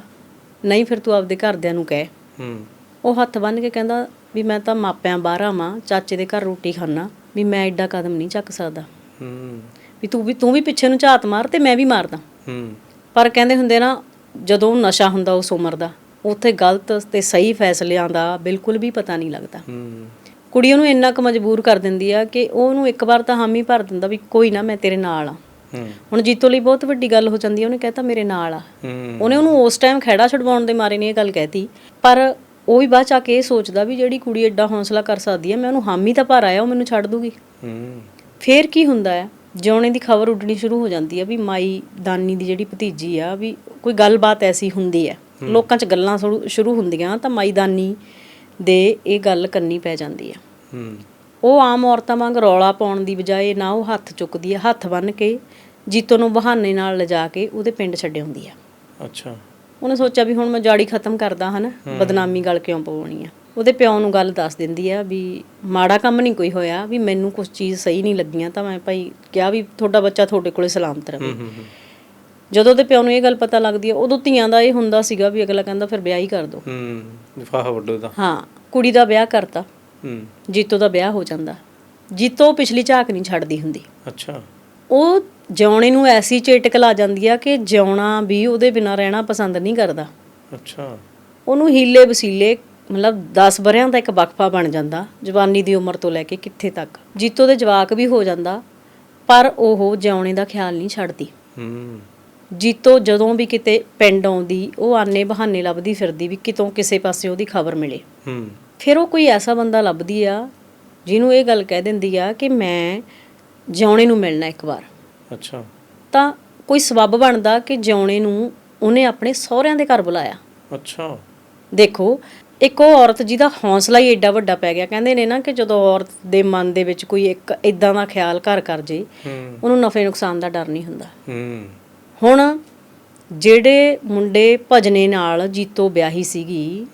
ਨਹੀਂ ਫਿਰ ਤੂੰ ਆਪਦੇ ਘਰਦਿਆਂ ਨੂੰ ਕਹਿ। ਹੂੰ। ਉਹ ਹੱਥ ਬੰਨ੍ਹ ਕੇ ਕਹਿੰਦਾ ਵੀ ਮੈਂ ਤਾਂ ਮਾਪਿਆਂ ਬਾਹਰ ਆਵਾਂ ਚਾਚੇ ਦੇ ਘਰ ਰੋਟੀ ਖਾਣਾ ਵੀ ਮੈਂ ਐਡਾ ਕਦਮ ਨਹੀਂ ਚੱਕ ਸਕਦਾ। ਹੂੰ। ਵੀ ਤੂੰ ਵੀ ਤੂੰ ਵੀ ਪਿੱਛੇ ਨੂੰ ਝਾਤ ਮਾਰ ਤੇ ਮੈਂ ਵੀ ਮਾਰਦਾ। ਹੂੰ। ਪਰ ਕਹਿੰਦੇ ਹੁੰਦੇ ਨਾ ਜਦੋਂ ਨਸ਼ਾ ਹੁੰਦਾ ਉਸ ਉਮਰ ਦਾ ਉੱਥੇ ਗਲਤ ਤੇ ਸਹੀ ਫੈਸਲਿਆਂ ਦਾ ਬਿਲਕੁਲ ਵੀ ਪਤਾ ਨਹੀਂ ਲੱਗਦਾ। ਹੂੰ। ਕੁੜੀ ਉਹਨੂੰ ਇੰਨਾ ਕੁ ਮਜਬੂਰ ਕਰ ਦਿੰਦੀ ਆ ਕਿ ਉਹ ਉਹਨੂੰ ਇੱਕ ਵਾਰ ਤਾਂ ਹਾਮੀ ਭਰ ਦਿੰਦਾ ਵੀ ਕੋਈ ਨਾ ਮੈਂ ਤੇਰੇ ਨਾਲ ਆ। ਹੂੰ। ਹੁਣ ਜੀਤੋ ਲਈ ਬਹੁਤ ਵੱਡੀ ਗੱਲ ਹੋ ਜਾਂਦੀ ਆ ਉਹਨੇ ਕਹਿਤਾ ਮੇਰੇ ਨਾਲ ਆ। ਹੂੰ। ਉਹਨੇ ਉਹਨੂੰ ਉਸ ਟਾਈਮ ਖਹਿੜਾ ਛਡਵਾਉਣ ਦੇ ਮਾਰੇ ਨੇ ਇਹ ਗੱਲ ਕਹਿਤੀ। ਪਰ ਉਹ ਵੀ ਬਾਅਦ ਚ ਆ ਕੇ ਇਹ ਸੋਚਦਾ ਵੀ ਜਿਹੜੀ ਕੁੜੀ ਐਡਾ ਹੌਸਲਾ ਕਰ ਸਕਦੀ ਹੈ ਮੈਂ ਉਹਨੂੰ ਹਾਮੀ ਤਾਂ ਭਰ ਆਇਆ ਉਹ ਮੈਨੂੰ ਛੱਡ ਦੂਗੀ। ਹੂੰ। ਫੇਰ ਕੀ ਹੁੰਦਾ ਹੈ ਜਿਉਣੇ ਦੀ ਖਬਰ ਉੱਡਣੀ ਸ਼ੁਰੂ ਹੋ ਜਾਂਦੀ ਆ ਵੀ ਮਾਈ ਦਾਨੀ ਦੀ ਜਿਹੜੀ ਭਤੀਜੀ ਆ ਵੀ ਕੋਈ ਗੱਲਬਾਤ ਐਸੀ ਹੁੰਦੀ ਹੈ। ਲੋਕਾਂ 'ਚ ਗੱਲਾਂ ਸ਼ੁਰੂ- ਹੁੰਦੀਆਂ ਤਾਂ ਮਾਈ ਦਾਨੀ ਦੇ ਇਹ ਗੱਲ ਕੰਨੀ ਪੈ ਜਾਂਦੀ ਆ। ਹੂੰ। ਉਹ ਆਮ ਔਰਤਾਂ ਵਾਂਗ ਰੌਲਾ ਪਾਉਣ ਦੀ ਬਜਾਏ ਨਾ ਉਹ ਹੱਥ ਚੁੱਕਦੀ ਆ ਹੱਥ ਬੰਨ ਕੇ ਜੀਤੋ ਨੂੰ ਬਹਾਨੇ ਨਾਲ ਲਿਜਾ ਕੇ ਉਹਦੇ ਪਿੰਡ ਛੱਡ ਆਉਂਦੀ ਆ। ਅੱਛਾ। ਉਹਨੇ ਸੋਚਿਆ ਵੀ ਹੁਣ ਮੈਂ ਜਾੜੀ ਖਤਮ ਕਰਦਾ ਹਨ ਬਦਨਾਮੀ ਗੱਲ ਕਿਉਂ ਪਵਾਉਣੀ ਆ? ਉਹਦੇ ਪਿਓ ਨੂੰ ਗੱਲ ਦੱਸ ਦਿੰਦੀ ਆ ਵੀ ਮਾੜਾ ਕੰਮ ਨਹੀਂ ਕੋਈ ਹੋਇਆ ਵੀ ਮੈਨੂੰ ਕੁਝ ਚੀਜ਼ ਸਹੀ ਨਹੀਂ ਲੱਗੀਆਂ ਤਾਂ ਮੈਂ ਭਾਈ ਕਿਹਾ ਵੀ ਤੁਹਾਡਾ ਬੱਚਾ ਤੁਹਾਡੇ ਕੋਲੇ ਸਲਾਮਤ ਰਹੇ ਜਦੋਂ ਉਹਦੇ ਪਿਓ ਨੂੰ ਇਹ ਗੱਲ ਪਤਾ ਲੱਗਦੀ ਆ ਉਦੋਂ ਧੀਆਂ ਦਾ ਇਹ ਹੁੰਦਾ ਸੀਗਾ ਵੀ ਅਗਲਾ ਕਹਿੰਦਾ ਫਿਰ ਵਿਆਹ ਹੀ ਕਰ ਦੋ। ਹੂੰ ਵਿਫਾਹ ਵੱਡੋ ਦਾ ਹਾਂ ਕੁੜੀ ਦਾ ਵਿਆਹ ਕਰਤਾ। ਹੂੰ। ਜੀਤੋ ਦਾ ਵਿਆਹ ਹੋ ਜਾਂਦਾ। ਜੀਤੋ ਪਿਛਲੀ ਝਾਕ ਨਹੀਂ ਛੱਡਦੀ ਹੁੰਦੀ। ਅੱਛਾ। ਉਹ ਜਿਉਣੇ ਨੂੰ ਐਸੀ ਚੇਟਕ ਲਾ ਜਾਂਦੀ ਆ ਕਿ ਜਿਉਣਾ ਵੀ ਉਹਦੇ ਬਿਨਾਂ ਰਹਿਣਾ ਪਸੰਦ ਨਹੀਂ ਕਰਦਾ। ਅੱਛਾ। ਉਹਨੂੰ ਹੀਲੇ ਵਸੀਲੇ ਮਤਲਬ 10 ਬਰਿਆਂ ਦਾ ਇੱਕ ਵਕਫਾ ਬਣ ਜਾਂਦਾ ਜਵਾਨੀ ਦੀ ਉਮਰ ਤੋਂ ਲੈ ਕੇ ਕਿੱਥੇ ਤੱਕ। ਜੀਤੋ ਦੇ ਜਵਾਕ ਵੀ ਹੋ ਜਾਂਦਾ ਪਰ ਉਹ ਜਿਉਣੇ ਦਾ ਖਿਆਲ ਨਹੀਂ ਛੱਡਦੀ। ਹੂੰ। ਜੀਤੋ ਜਦੋਂ ਵੀ ਕਿਤੇ ਪਿੰਡ ਆਉਂਦੀ ਉਹ ਆਨੇ ਬਹਾਨੇ ਲੱਭਦੀ ਫਿਰਦੀ ਵੀ ਕਿਤੋਂ ਕਿਸੇ ਪਾਸੇ ਉਹਦੀ ਖਬਰ ਮਿਲੇ। ਹੂੰ। ਫਿਰ ਉਹ ਕੋਈ ਐਸਾ ਬੰਦਾ ਲੱਭਦੀ ਆ ਜਿਹਨੂੰ ਇਹ ਗੱਲ ਕਹਿ ਦਿੰਦੀ ਆ ਕਿ ਮੈਂ ਜਿਉਣੇ ਨੂੰ ਮਿਲਣਾ ਇੱਕ ਵਾਰ। ਅੱਛਾ। ਤਾਂ ਕੋਈ ਸਬੱਬ ਬਣਦਾ ਕਿ ਜਿਉਣੇ ਨੂੰ ਉਹਨੇ ਆਪਣੇ ਸਹੁਰਿਆਂ ਦੇ ਘਰ ਬੁਲਾਇਆ। ਅੱਛਾ। ਦੇਖੋ ਇੱਕ ਉਹ ਔਰਤ ਜਿਹਦਾ ਹੌਸਲਾ ਹੀ ਏਡਾ ਵੱਡਾ ਪੈ ਗਿਆ। ਕਹਿੰਦੇ ਨੇ ਨਾ ਕਿ ਜਦੋਂ ਔਰਤ ਦੇ ਮਨ ਦੇ ਵਿੱਚ ਕੋਈ ਇੱਕ ਇਦਾਂ ਦਾ ਖਿਆਲ ਘਰ ਕਰ ਜੇ ਉਹਨੂੰ ਨਫੇ ਨੁਕਸਾਨ ਦਾ ਡਰ ਨਹੀਂ ਹੁੰਦਾ। ਹੂੰ। ਹੁਣ ਜਿਹੜੇ ਮੁੰਡੇ ਭਜਨੇ ਨਾਲ ਜੀਤੋ ਵਿਆਹੀ ਸੀਗੀ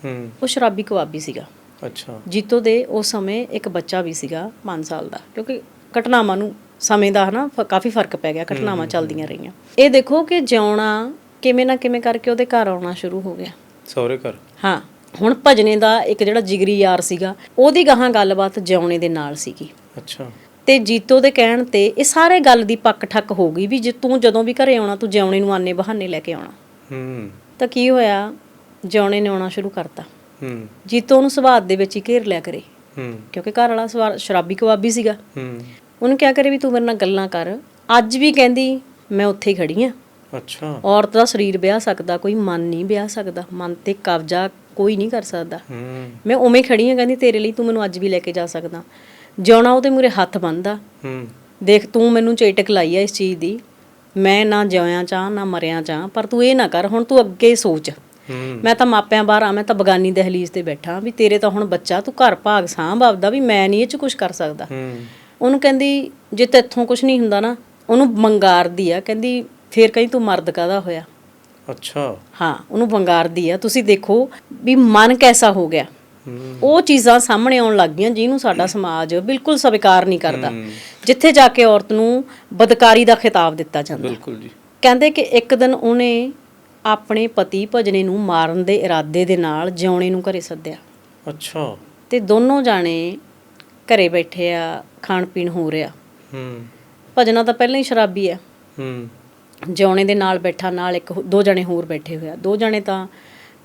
ਉਹ ਸ਼ਰਾਬੀ ਕਵਾਬੀ ਸੀਗਾ। ਅੱਛਾ। ਜੀਤੋ ਦੇ ਉਸ ਸਮੇਂ ਇੱਕ ਬੱਚਾ ਵੀ ਸੀਗਾ 5 ਸਾਲ ਦਾ। ਕਿਉਂਕਿ ਘਟਨਾਵਾਂ ਨੂੰ ਸਮੇਂ ਦਾ ਹਨਾ ਫ- ਕਾਫੀ ਫ਼ਰਕ ਪੈ ਗਿਆ ਘਟਨਾਵਾਂ ਚੱਲਦੀਆਂ ਰਹੀਆਂ। ਇਹ ਦੇਖੋ ਕਿ ਜਿਉਣਾ ਕਿਵੇਂ ਨਾ ਕਿਵੇਂ ਕਰਕੇ ਉਹਦੇ ਘਰ ਆਉਣਾ ਸ਼ੁਰੂ ਹੋ ਗਿਆ। ਸਹੁਰੇ ਘਰ? ਹਾਂ ਹੁਣ ਭਜਨੇ ਦਾ ਇੱਕ ਜਿਹੜਾ ਜਿਗਰੀ ਯਾਰ ਸੀਗਾ ਉਹਦੀ ਗਾਹਾਂ ਗੱਲਬਾਤ ਜਿਉਣੇ ਦੇ ਨਾਲ ਸੀਗੀ। ਅੱਛਾ। ਤੇ ਜੀਤੋ ਦੇ ਕਹਿਣ ਤੇ ਇਹ ਸਾਰੇ ਗੱਲ ਦੀ ਪੱਕ ਠੱਕ ਹੋ ਗਈ ਵੀ ਜੇ ਤੂੰ ਜਦੋਂ ਵੀ ਘਰੇ ਆਉਣਾ ਤੂੰ ਜਿਉਣੇ ਨੂੰ ਆਨੇ ਬਹਾਨੇ ਲੈ ਕੇ ਆਉਣਾ। ਹੂੰ। ਤਾਂ ਕੀ ਹੋਇਆ? ਜਿਉਣੇ ਨੇ ਆਉਣਾ ਸ਼ੁਰੂ ਕਰਤਾ। ਹੂੰ। ਜੀਤੋ ਨੂੰ ਸਵਾਦ ਦੇ ਵਿੱਚ ਹੀ ਘੇਰ ਲਿਆ ਕਰੇ। ਹੂੰ। ਕਿਉਂਕਿ ਘਰ ਵਾਲਾ ਸਵਾਰ ਸ਼ਰਾਬੀ ਕਬਾਬੀ ਸੀਗਾ। ਹੂੰ। ਉਹਨੂੰ ਕਿਹਾ ਕਰੇ ਵੀ ਤੂੰ ਮੇਰੇ ਨਾਲ ਗੱਲਾਂ ਕਰ। ਅੱਜ ਵੀ ਕਹਿੰਦੀ ਮੈਂ ਉੱਥੇ ਹੀ ਖੜੀ ਆ। ਅੱਛਾ। ਔਰਤ ਦਾ ਸਰੀਰ ਵਿਆਹ ਸਕਦਾ ਕੋਈ ਮਨ ਨਹੀਂ ਵਿਆਹ ਸਕਦਾ ਮਨ ਤੇ ਕਬਜ਼ਾ ਕੋਈ ਨਹੀਂ ਕਰ ਸਕਦਾ। ਹੂੰ। ਮੈਂ ਉਵੇਂ ਖੜੀ ਆ ਕਹਿੰਦੀ ਤੇਰੇ ਲਈ ਤੂੰ ਮੈਨੂੰ ਅੱਜ ਵੀ ਲੈ ਕੇ ਜਾ ਸਕਦਾ। ਜਿਉਣਾ ਉਹਦੇ ਮੂਰੇ ਹੱਥ ਬੰਨਦਾ। ਹੂੰ। ਦੇਖ ਤੂੰ ਮੈਨੂੰ ਚੇਟਕ ਲਾਈ ਆ ਇਸ ਚੀਜ਼ ਦੀ। ਮੈਂ ਨਾ ਜਿਉਆਂ ਚਾਹ ਨਾ ਮਰਿਆ ਚਾਹ ਪਰ ਤੂੰ ਇਹ ਨਾ ਕਰ ਹੁਣ ਤੂੰ ਅੱਗੇ ਸੋਚ। ਮੈਂ ਤਾਂ ਮਾਪਿਆਂ ਬਾਹਰ ਆ ਮੈਂ ਤਾਂ ਬਗਾਨੀ ਦਹਲੀਜ਼ ਤੇ ਬੈਠਾ ਵੀ ਤੇਰੇ ਤਾਂ ਹੁਣ ਬੱਚਾ ਤੂੰ ਘਰ ਭਾਗ ਸਾਂਭ ਆਪਦਾ ਵੀ ਮੈਂ ਨਹੀਂ ਇਹ ਚ ਕੁਝ ਕਰ ਸਕਦਾ। ਹੂੰ। ਉਹਨੂੰ ਕਹਿੰਦੀ ਜੇ ਤੇਥੋਂ ਕੁਝ ਨਹੀਂ ਹੁੰਦਾ ਨਾ ਉਹਨੂੰ ਵੰਗਾਰਦੀ ਆ ਕਹਿੰਦੀ ਫੇਰ ਕਹੀਂ ਤੂੰ ਮਰਦ ਕਾਦਾ ਹੋਇਆ? ਅੱਛਾ। ਹਾਂ ਉਹਨੂੰ ਵੰਗਾਰਦੀ ਆ। ਤੁਸੀਂ ਦੇਖੋ ਵੀ ਮਨ ਕੈਸਾ ਹੋ ਗਿਆ। ਉਹ ਚੀਜ਼ਾਂ ਸਾਹਮਣੇ ਆਉਣ ਲੱਗ ਗਈਆਂ ਜਿਹਨੂੰ ਸਾਡਾ ਸਮਾਜ ਬਿਲਕੁਲ ਸਵੀਕਾਰ ਨਹੀਂ ਕਰਦਾ। ਜਿੱਥੇ ਜਾ ਕੇ ਔਰਤ ਨੂੰ ਬਦਕਾਰੀ ਦਾ ਖਿਤਾਬ ਦਿੱਤਾ ਜਾਂਦਾ। ਬਿਲਕੁਲ ਜੀ। ਕਹਿੰਦੇ ਕਿ ਇੱਕ ਦਿਨ ਉਹਨੇ ਆਪਣੇ ਪਤੀ ਭਜਨੇ ਨੂੰ ਮਾਰਨ ਦੇ ਇਰਾਦੇ ਦੇ ਨਾਲ ਜਿਉਣੇ ਨੂੰ ਘਰੇ ਸੱਦਿਆ। ਅੱਛਾ। ਤੇ ਦੋਨੋਂ ਜਾਣੇ ਘਰੇ ਬੈਠੇ ਆ ਖਾਣ ਪੀਣ ਹੋ ਰਿਹਾ। ਹੂੰ। ਭਜਨਾ ਤਾਂ ਪਹਿਲਾਂ ਹੀ ਸ਼ਰਾਬੀ ਆ ਹੂੰ। ਜਿਉਣੇ ਦੇ ਨਾਲ ਬੈਠਾ ਨਾਲ ਇੱਕ ਦੋ ਜਣੇ ਹੋਰ ਬੈਠੇ ਹੋਇਆ ਦੋ ਜਣੇ ਤਾਂ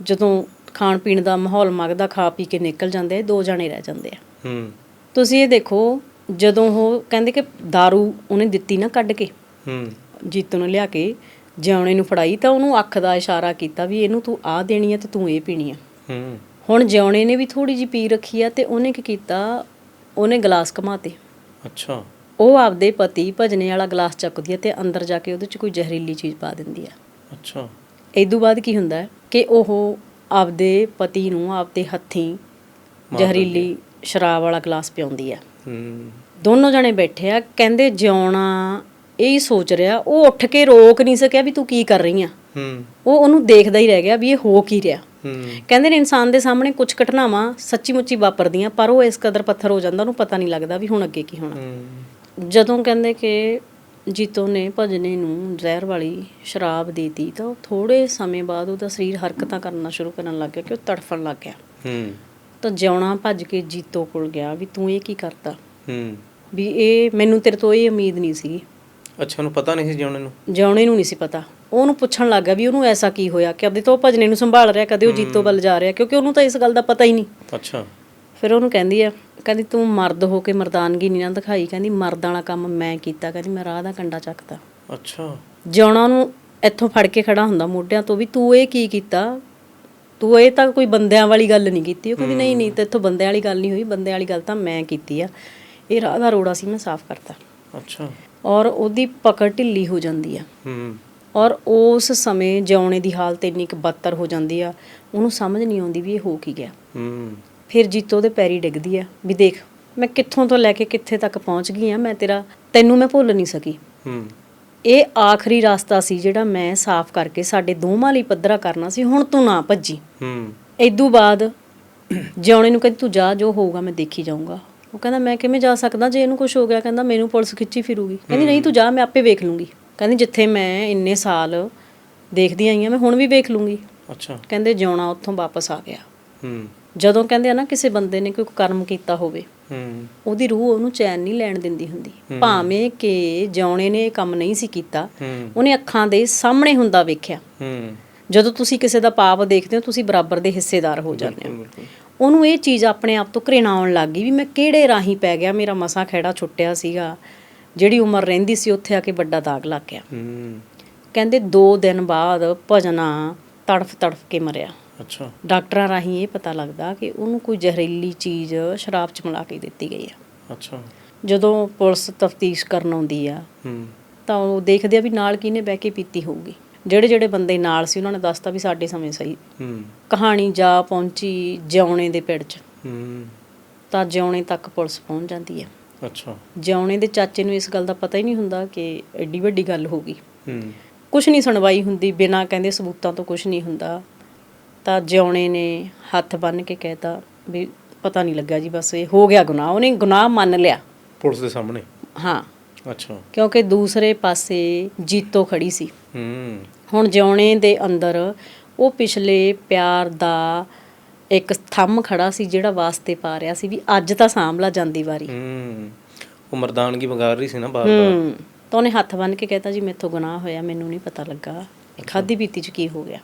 ਜਦੋਂ ਖਾਣ ਪੀਣ ਦਾ ਮਾਹੌਲ ਮਗਦਾ ਖਾ ਪੀ ਕੇ ਨਿਕਲ ਜਾਂਦੇ ਦੋ ਜਣੇ ਰਹਿ ਜਾਂਦੇ ਆ। ਹੂੰ। ਤੁਸੀਂ ਇਹ ਦੇਖੋ ਜਦੋਂ ਉਹ ਕਹਿੰਦੇ ਕਿ दारू ਉਹਨੇ ਦਿੱਤੀ ਨਾ ਕੱਢ ਕੇ ਹੂੰ। ਜੀਤੋ ਨੂੰ ਲਿਆ ਕੇ ਜਿਉਣੇ ਨੂੰ ਫੜਾਈ ਤਾਂ ਉਹਨੂੰ ਅੱਖ ਦਾ ਇਸ਼ਾਰਾ ਕੀਤਾ ਵੀ ਇਹਨੂੰ ਤੂੰ ਆਹ ਦੇਣੀ ਆ ਤੇ ਤੂੰ ਇਹ ਪੀਣੀ ਆ ਹੂੰ। ਹੁਣ ਜਿਉਣੇ ਨੇ ਵੀ ਥੋੜੀ ਜੀ ਪੀ ਰੱਖੀ ਆ ਤੇ ਉਹਨੇ ਕੀ ਕੀਤਾ ਉਹਨੇ ਗਲਾਸ ਘਮਾਤੇ। ਅੱਛਾ। ਉਹ ਆਪਦੇ ਪਤੀ ਭਜਨੇ ਵਾਲਾ ਗਲਾਸ ਚੱਕਦੀ ਆ ਤੇ ਅੰਦਰ ਜਾ ਕੇ ਉਹਦੇ ਚ ਕੋਈ ਜ਼ਹਿਰੀਲੀ ਚੀਜ਼ ਪਾ ਦਿੰਦੀ ਆ। ਅੱਛਾ। ਇਦੋਂ ਬਾਅਦ ਕੀ ਹੁੰਦਾ ਹੈ ਕਿ ਉਹ ਆਪਦੇ ਪਤੀ ਨੂੰ ਆਪਦੇ ਹੱਥੀਂ ਜ਼ਹਿਰੀਲੀ ਸ਼ਰਾਬ ਵਾਲਾ ਗਲਾਸ ਪਿਆਉਂਦੀ ਆ। ਹੂੰ। ਦੋਨੋਂ ਜਣੇ ਬੈਠੇ ਆ ਕਹਿੰਦੇ ਜਿਉਣਾ ਇਹ ਹੀ ਸੋਚ ਰਿਹਾ ਉਹ ਉੱਠ ਕੇ ਰੋਕ ਨਹੀਂ ਸਕਿਆ ਵੀ ਤੂੰ ਕੀ ਕਰ ਰਹੀ ਆ। ਹੂੰ। ਉਹ ਉਹਨੂੰ ਦੇਖਦਾ ਹੀ ਰਹਿ ਗਿਆ ਵੀ ਇਹ ਹੋ ਕੀ ਰਿਹਾ। ਹੂੰ ਕਹਿੰਦੇ ਨੇ ਇਨਸਾਨ ਦੇ ਸਾਹਮਣੇ ਕੁਝ ਘਟਨਾਵਾਂ ਸੱਚੀ ਮੁੱਚੀ ਵਾਪਰਦੀਆਂ ਪਰ ਉਹ ਇਸ ਕਦਰ ਪੱਥਰ ਹੋ ਜਾਂਦਾ ਉਹਨੂੰ ਪਤਾ ਨਹੀਂ ਲੱਗਦਾ ਵੀ ਹੁਣ ਅੱਗੇ ਕੀ ਹੋਣਾ। ਜਦੋਂ ਕਹਿੰਦੇ ਕਿ ਜੀਤੋ ਨੇ ਭਜਨੇ ਨੂੰ ਜ਼ਹਿਰ ਵਾਲੀ ਸ਼ਰਾਬ ਦੇਤੀ ਤਾਂ ਥੋੜੇ ਸਮੇਂ ਬਾਅਦ ਉਹਦਾ ਸਰੀਰ ਹਰਕਤਾਂ ਕਰਨਾ ਸ਼ੁਰੂ ਕਰਨ ਲੱਗ ਗਿਆ ਕਿ ਉਹ ਤੜਫਣ ਲੱਗ ਗਿਆ। ਹੂੰ। ਤਾਂ ਜਿਉਣਾ ਭੱਜ ਕੇ ਜੀਤੋ ਕੋਲ ਗਿਆ ਵੀ ਤੂੰ ਇਹ ਕੀ ਕਰਤਾ? ਹੂੰ। ਵੀ ਇਹ ਮੈਨੂੰ ਤੇਰੇ ਤੋਂ ਇਹ ਉਮੀਦ ਨਹੀਂ ਸੀਗੀ ਅੱਛਾ ਉਹਨੂੰ ਪਤਾ ਨਹੀਂ ਸੀ ਜਾਣੇ ਨੂੰ? ਜਿਉਣੇ ਨੂੰ ਨਹੀਂ ਸੀ ਪਤਾ। ਉਹਨੂੰ ਪੁੱਛਣ ਲੱਗ ਵੀ ਉਹਨੂੰ ਐਸਾ ਕੀ ਹੋਇਆ? ਕਿ ਆਪਦੇ ਤੋਂ ਉਹ ਭਜਨੇ ਨੂੰ ਸੰਭਾਲ ਰਿਹਾ ਕਦੇ ਉਹ ਜੀਤੋ ਵੱਲ ਜਾ ਰਿਹਾ ਕਿਉਂਕਿ ਉਹਨੂੰ ਤਾਂ ਇਸ ਗੱਲ ਦਾ ਪਤਾ ਹੀ ਨਹੀਂ। ਅੱਛਾ। ਫਿਰ ਉਹਨੂੰ ਕਹਿੰਦੀ ਆ ਕਹਿੰਦੀ ਤੂੰ ਮਰਦ ਹੋ ਕੇ ਮਰਦਾਨਗੀ ਨਹੀਂ ਨਾ ਦਿਖਾਈ ਕਹਿੰਦੀ ਮਰਦਾਂ ਵਾਲਾ ਕੰਮ ਮੈਂ ਕੀਤਾ ਕਹਿੰਦੀ ਮੈਂ ਰਾਹ ਦਾ ਕੰਡਾ ਚੱਕਤਾ। ਅੱਛਾ। ਜਿਉਣਾ ਨੂੰ ਇੱਥੋਂ ਫੜ ਕੇ ਖੜਾ ਹੁੰਦਾ ਮੋਢਿਆਂ ਤੋਂ ਵੀ ਤੂੰ ਇਹ ਕੀ ਕੀਤਾ? ਤੂੰ ਇਹ ਤਾਂ ਕੋਈ ਬੰਦਿਆਂ ਵਾਲੀ ਗੱਲ ਨਹੀਂ ਕੀਤੀ ਉਹ ਕਹਿੰਦੀ ਨਹੀਂ ਨਹੀਂ ਤੇ ਇੱਥੋਂ ਬੰਦਿਆਂ ਵਾਲੀ ਗੱਲ ਨਹੀਂ ਹੋਈ ਬੰਦਿਆਂ ਵਾਲੀ ਗੱਲ ਤਾਂ ਮੈਂ ਕੀਤੀ ਆ। ਇਹ ਰਾਹ ਦਾ ਰੋੜਾ ਸੀ ਮੈਂ ਸਾਫ਼ ਕਰਤਾ। ਅੱਛਾ। ਔਰ ਉਹਦੀ ਪਕੜ ਢਿੱਲੀ ਹੋ ਜਾਂਦੀ ਆ। ਹੂੰ। ਔਰ ਉਸ ਸਮੇਂ ਜਿਉਣੇ ਦੀ ਹਾਲਤ ਇੰਨੀ ਕੁ ਬੱਤਰ ਹੋ ਜਾਂਦੀ ਆ ਉਹਨੂੰ ਸਮਝ ਨਹੀਂ ਆਉਂਦੀ ਵੀ ਇਹ ਹੋ ਕੀ ਗਿਆ। ਹੂੰ। ਫਿਰ ਜੀਤੋ ਉਹਦੇ ਪੈਰੀ ਡਿੱਗਦੀ ਆ ਵੀ ਦੇਖ ਮੈਂ ਕਿੱਥੋਂ ਤੋਂ ਲੈ ਕੇ ਕਿੱਥੇ ਤੱਕ ਪਹੁੰਚ ਗਈ ਆ ਮੈਂ ਤੇਰਾ ਤੈਨੂੰ ਮੈਂ ਭੁੱਲ ਨਹੀਂ ਸਕੀ। ਹੂੰ। ਇਹ ਆਖਰੀ ਰਸਤਾ ਸੀ ਜਿਹੜਾ ਮੈਂ ਸਾਫ਼ ਕਰਕੇ ਸਾਡੇ ਦੋਵਾਂ ਲਈ ਪੱਧਰਾ ਕਰਨਾ ਸੀ ਹੁਣ ਤੂੰ ਨਾ ਭੱਜੀ। ਹੂੰ। ਇਦੋਂ ਬਾਅਦ ਜਿਉਣੇ ਨੂੰ ਕਹਿੰਦੀ ਤੂੰ ਜਾ ਜੋ ਹੋਊਗਾ ਮੈਂ ਦੇਖੀ ਜਾਊਂਗਾ। ਉਹ ਕਹਿੰਦਾ ਮੈਂ ਕਿਵੇਂ ਜਾ ਸਕਦਾ ਜੇ ਇਹਨੂੰ ਕੁਝ ਹੋ ਗਿਆ? ਕਹਿੰਦਾ ਮੈਨੂੰ ਪੁਲਿਸ ਖਿੱਚੀ ਫਿਰੂਗੀ। ਕਹਿੰਦੀ ਨਹੀਂ ਤੂੰ ਜਾ ਮੈਂ ਆਪੇ ਵੇਖ ਲੂੰਗੀ। ਕਹਿੰਦੀ ਜਿੱਥੇ ਮੈਂ ਇੰਨੇ ਸਾਲ ਦੇਖਦੀ ਆਈ ਆ ਮੈਂ ਹੁਣ ਵੀ ਵੇਖ ਲੂੰਗੀ। ਅੱਛਾ। ਕਹਿੰਦੇ ਜਿਉਣਾ ਉੱਥੋਂ ਵਾਪਸ ਆ ਗਿਆ। ਹੂੰ। ਜਦੋਂ ਕਹਿੰਦੇ ਆ ਨਾ ਕਿਸੇ ਬੰਦੇ ਨੇ ਕੋਈ ਕਰਮ ਕੀਤਾ ਹੋਵੇ ਹੂੰ। ਉਹਦੀ ਰੂਹ ਉਹਨੂੰ ਚੈਨ ਨਹੀਂ ਲੈਣ ਦਿੰਦੀ ਹੁੰਦੀ। ਭਾਵੇਂ ਕਿ ਜਿਉਣੇ ਨੇ ਇਹ ਕੰਮ ਨਹੀਂ ਸੀ ਕੀਤਾ ਉਹਨੇ ਅੱਖਾਂ ਦੇ ਸਾਹਮਣੇ ਹੁੰਦਾ ਵੇਖਿਆ। ਹੂੰ। ਜਦੋਂ ਤੁਸੀਂ ਕਿਸੇ ਦਾ ਪਾਪ ਦੇਖਦੇ ਹੋ ਤੁਸੀਂ ਬਰਾਬਰ ਦੇ ਹਿੱਸੇਦਾਰ ਹੋ ਜਾਂਦੇ ਹੋ। ਉਹਨੂੰ ਇਹ ਚੀਜ਼ ਆਪਣੇ ਆਪ ਤੋਂ ਘৃਣਾ ਆਉਣ ਲੱਗ ਗਈ ਵੀ ਮੈਂ ਕਿਹੜੇ ਰਾਹੀਂ ਪੈ ਗਿਆ ਮੇਰਾ ਮਸਾਂ ਖੈੜਾ ਛੁੱਟਿਆ ਸੀਗਾ। ਜਿਹੜੀ ਉਮਰ ਰਹਿੰਦੀ ਸੀ ਉੱਥੇ ਆ ਕੇ ਵੱਡਾ ਦਾਗ ਲੱਗ ਗਿਆ। ਹੂੰ। ਕਹਿੰਦੇ 2 ਦਿਨ ਬਾਅਦ ਭਜਨਾ ਤੜਫ ਤੜਫ ਕੇ ਮਰਿਆ। ਅੱਛਾ। ਡਾਕਟਰਾਂ ਰਾਹੀਂ ਇਹ ਪਤਾ ਲੱਗਦਾ ਕਿ ਉਹਨੂੰ ਕੋਈ ਜ਼ਹਿਰੀਲੀ ਚੀਜ਼ ਸ਼ਰਾਬ ਚ ਮਿਲਾ ਕੇ ਦਿੱਤੀ ਗਈ ਆ। ਅੱਛਾ। ਜਦੋਂ ਪੁਲਿਸ ਤਫਤੀਸ਼ ਕਰਨ ਆਉਂਦੀ ਆ ਹੂੰ। ਤਾਂ ਉਹ ਦੇਖਦੇ ਆ ਵੀ ਨਾਲ ਕਿਹਨੇ ਬਹਿ ਕੇ ਪੀਤੀ ਹੋਊਗੀ। ਜਿਹੜੇ ਜਿਹੜੇ ਬੰਦੇ ਨਾਲ ਸੀ ਉਹਨਾਂ ਨੇ ਦੱਸਤਾ ਵੀ ਸਾਡੇ ਸਮੇਂ ਸਹੀ। ਹੂੰ। ਕਹਾਣੀ ਜਾ ਪਹੁੰਚੀ ਜਿਉਣੇ ਦੇ ਪਿੰਡ 'ਚ। ਹੂੰ। ਤਾਂ ਜਿਉਣੇ ਤੱਕ ਪੁਲਿਸ ਪਹੁੰਚ ਜਾਂਦੀ ਹੈ ਅੱਛਾ। ਜਿਉਣੇ ਦੇ ਚਾਚੇ ਨੂੰ ਇਸ ਗੱਲ ਦਾ ਪਤਾ ਹੀ ਨਹੀਂ ਹੁੰਦਾ ਕਿ ਐਡੀ ਵੱਡੀ ਗੱਲ ਹੋ ਗਈ। ਹੂੰ। ਕੁਝ ਨਹੀਂ ਸੁਣਵਾਈ ਹੁੰਦੀ ਬਿਨਾਂ ਕਹਿੰਦੇ ਸਬੂਤਾਂ ਤੋਂ ਕੁਝ ਨਹੀਂ ਹੁੰਦਾ। ਤਾਂ ਜਿਉਣੇ ਨੇ ਹੱਥ ਬੰਨ ਕੇ ਕਹਿਤਾ ਵੀ ਪਤਾ ਨਹੀਂ ਲੱਗਾ ਜੀ ਬਸ ਇਹ ਹੋ ਗਿਆ ਗੁਨਾਹ। ਉਹਨੇ ਗੁਨਾਹ ਮੰਨ ਲਿਆ। ਪੁਲਿਸ ਦੇ ਸਾਹਮਣੇ? ਹਾਂ। ਅੱਛਾ। ਕਿਉਂਕਿ ਦੂਸਰੇ ਪਾਸੇ ਜੀਤੋ ਖੜੀ ਸੀ। ਹੂੰ। ਹੁਣ ਜਿਉਣੇ ਦੇ ਅੰਦਰ ਉਹ ਪਿਛਲੇ ਪਿਆਰ ਦਾ ਇੱਕ ਥੰਮ ਖੜਾ ਸੀ ਜਿਹੜਾ ਵਾਸਤੇ ਪਾ ਰਿਹਾ ਸੀ ਵੀ ਅੱਜ ਤਾਂ ਸਾਂਭਲਾ ਜਾਂਦੀ ਵਾਰੀ। ਹੂੰ। ਉਹ ਮਰਦਾਨਗੀ ਵਗਾਰ ਰਹੀ ਸੀ ਨਾ ਬਾਰ-ਬਾਰ। ਹੂੰ। ਤਾਂ ਉਹਨੇ ਹੱਥ ਬੰਨ ਕੇ ਕਹਿਤਾ ਜੀ ਮੇਥੋਂ ਗੁਨਾਹ ਹੋਇਆ ਮੈਨੂੰ ਨਹੀਂ ਪਤਾ ਲੱਗਾ। ਇਹ ਖਾਦੀ ਪੀਤੀ ਚ ਕੀ ਹੋ ਗਿਆ?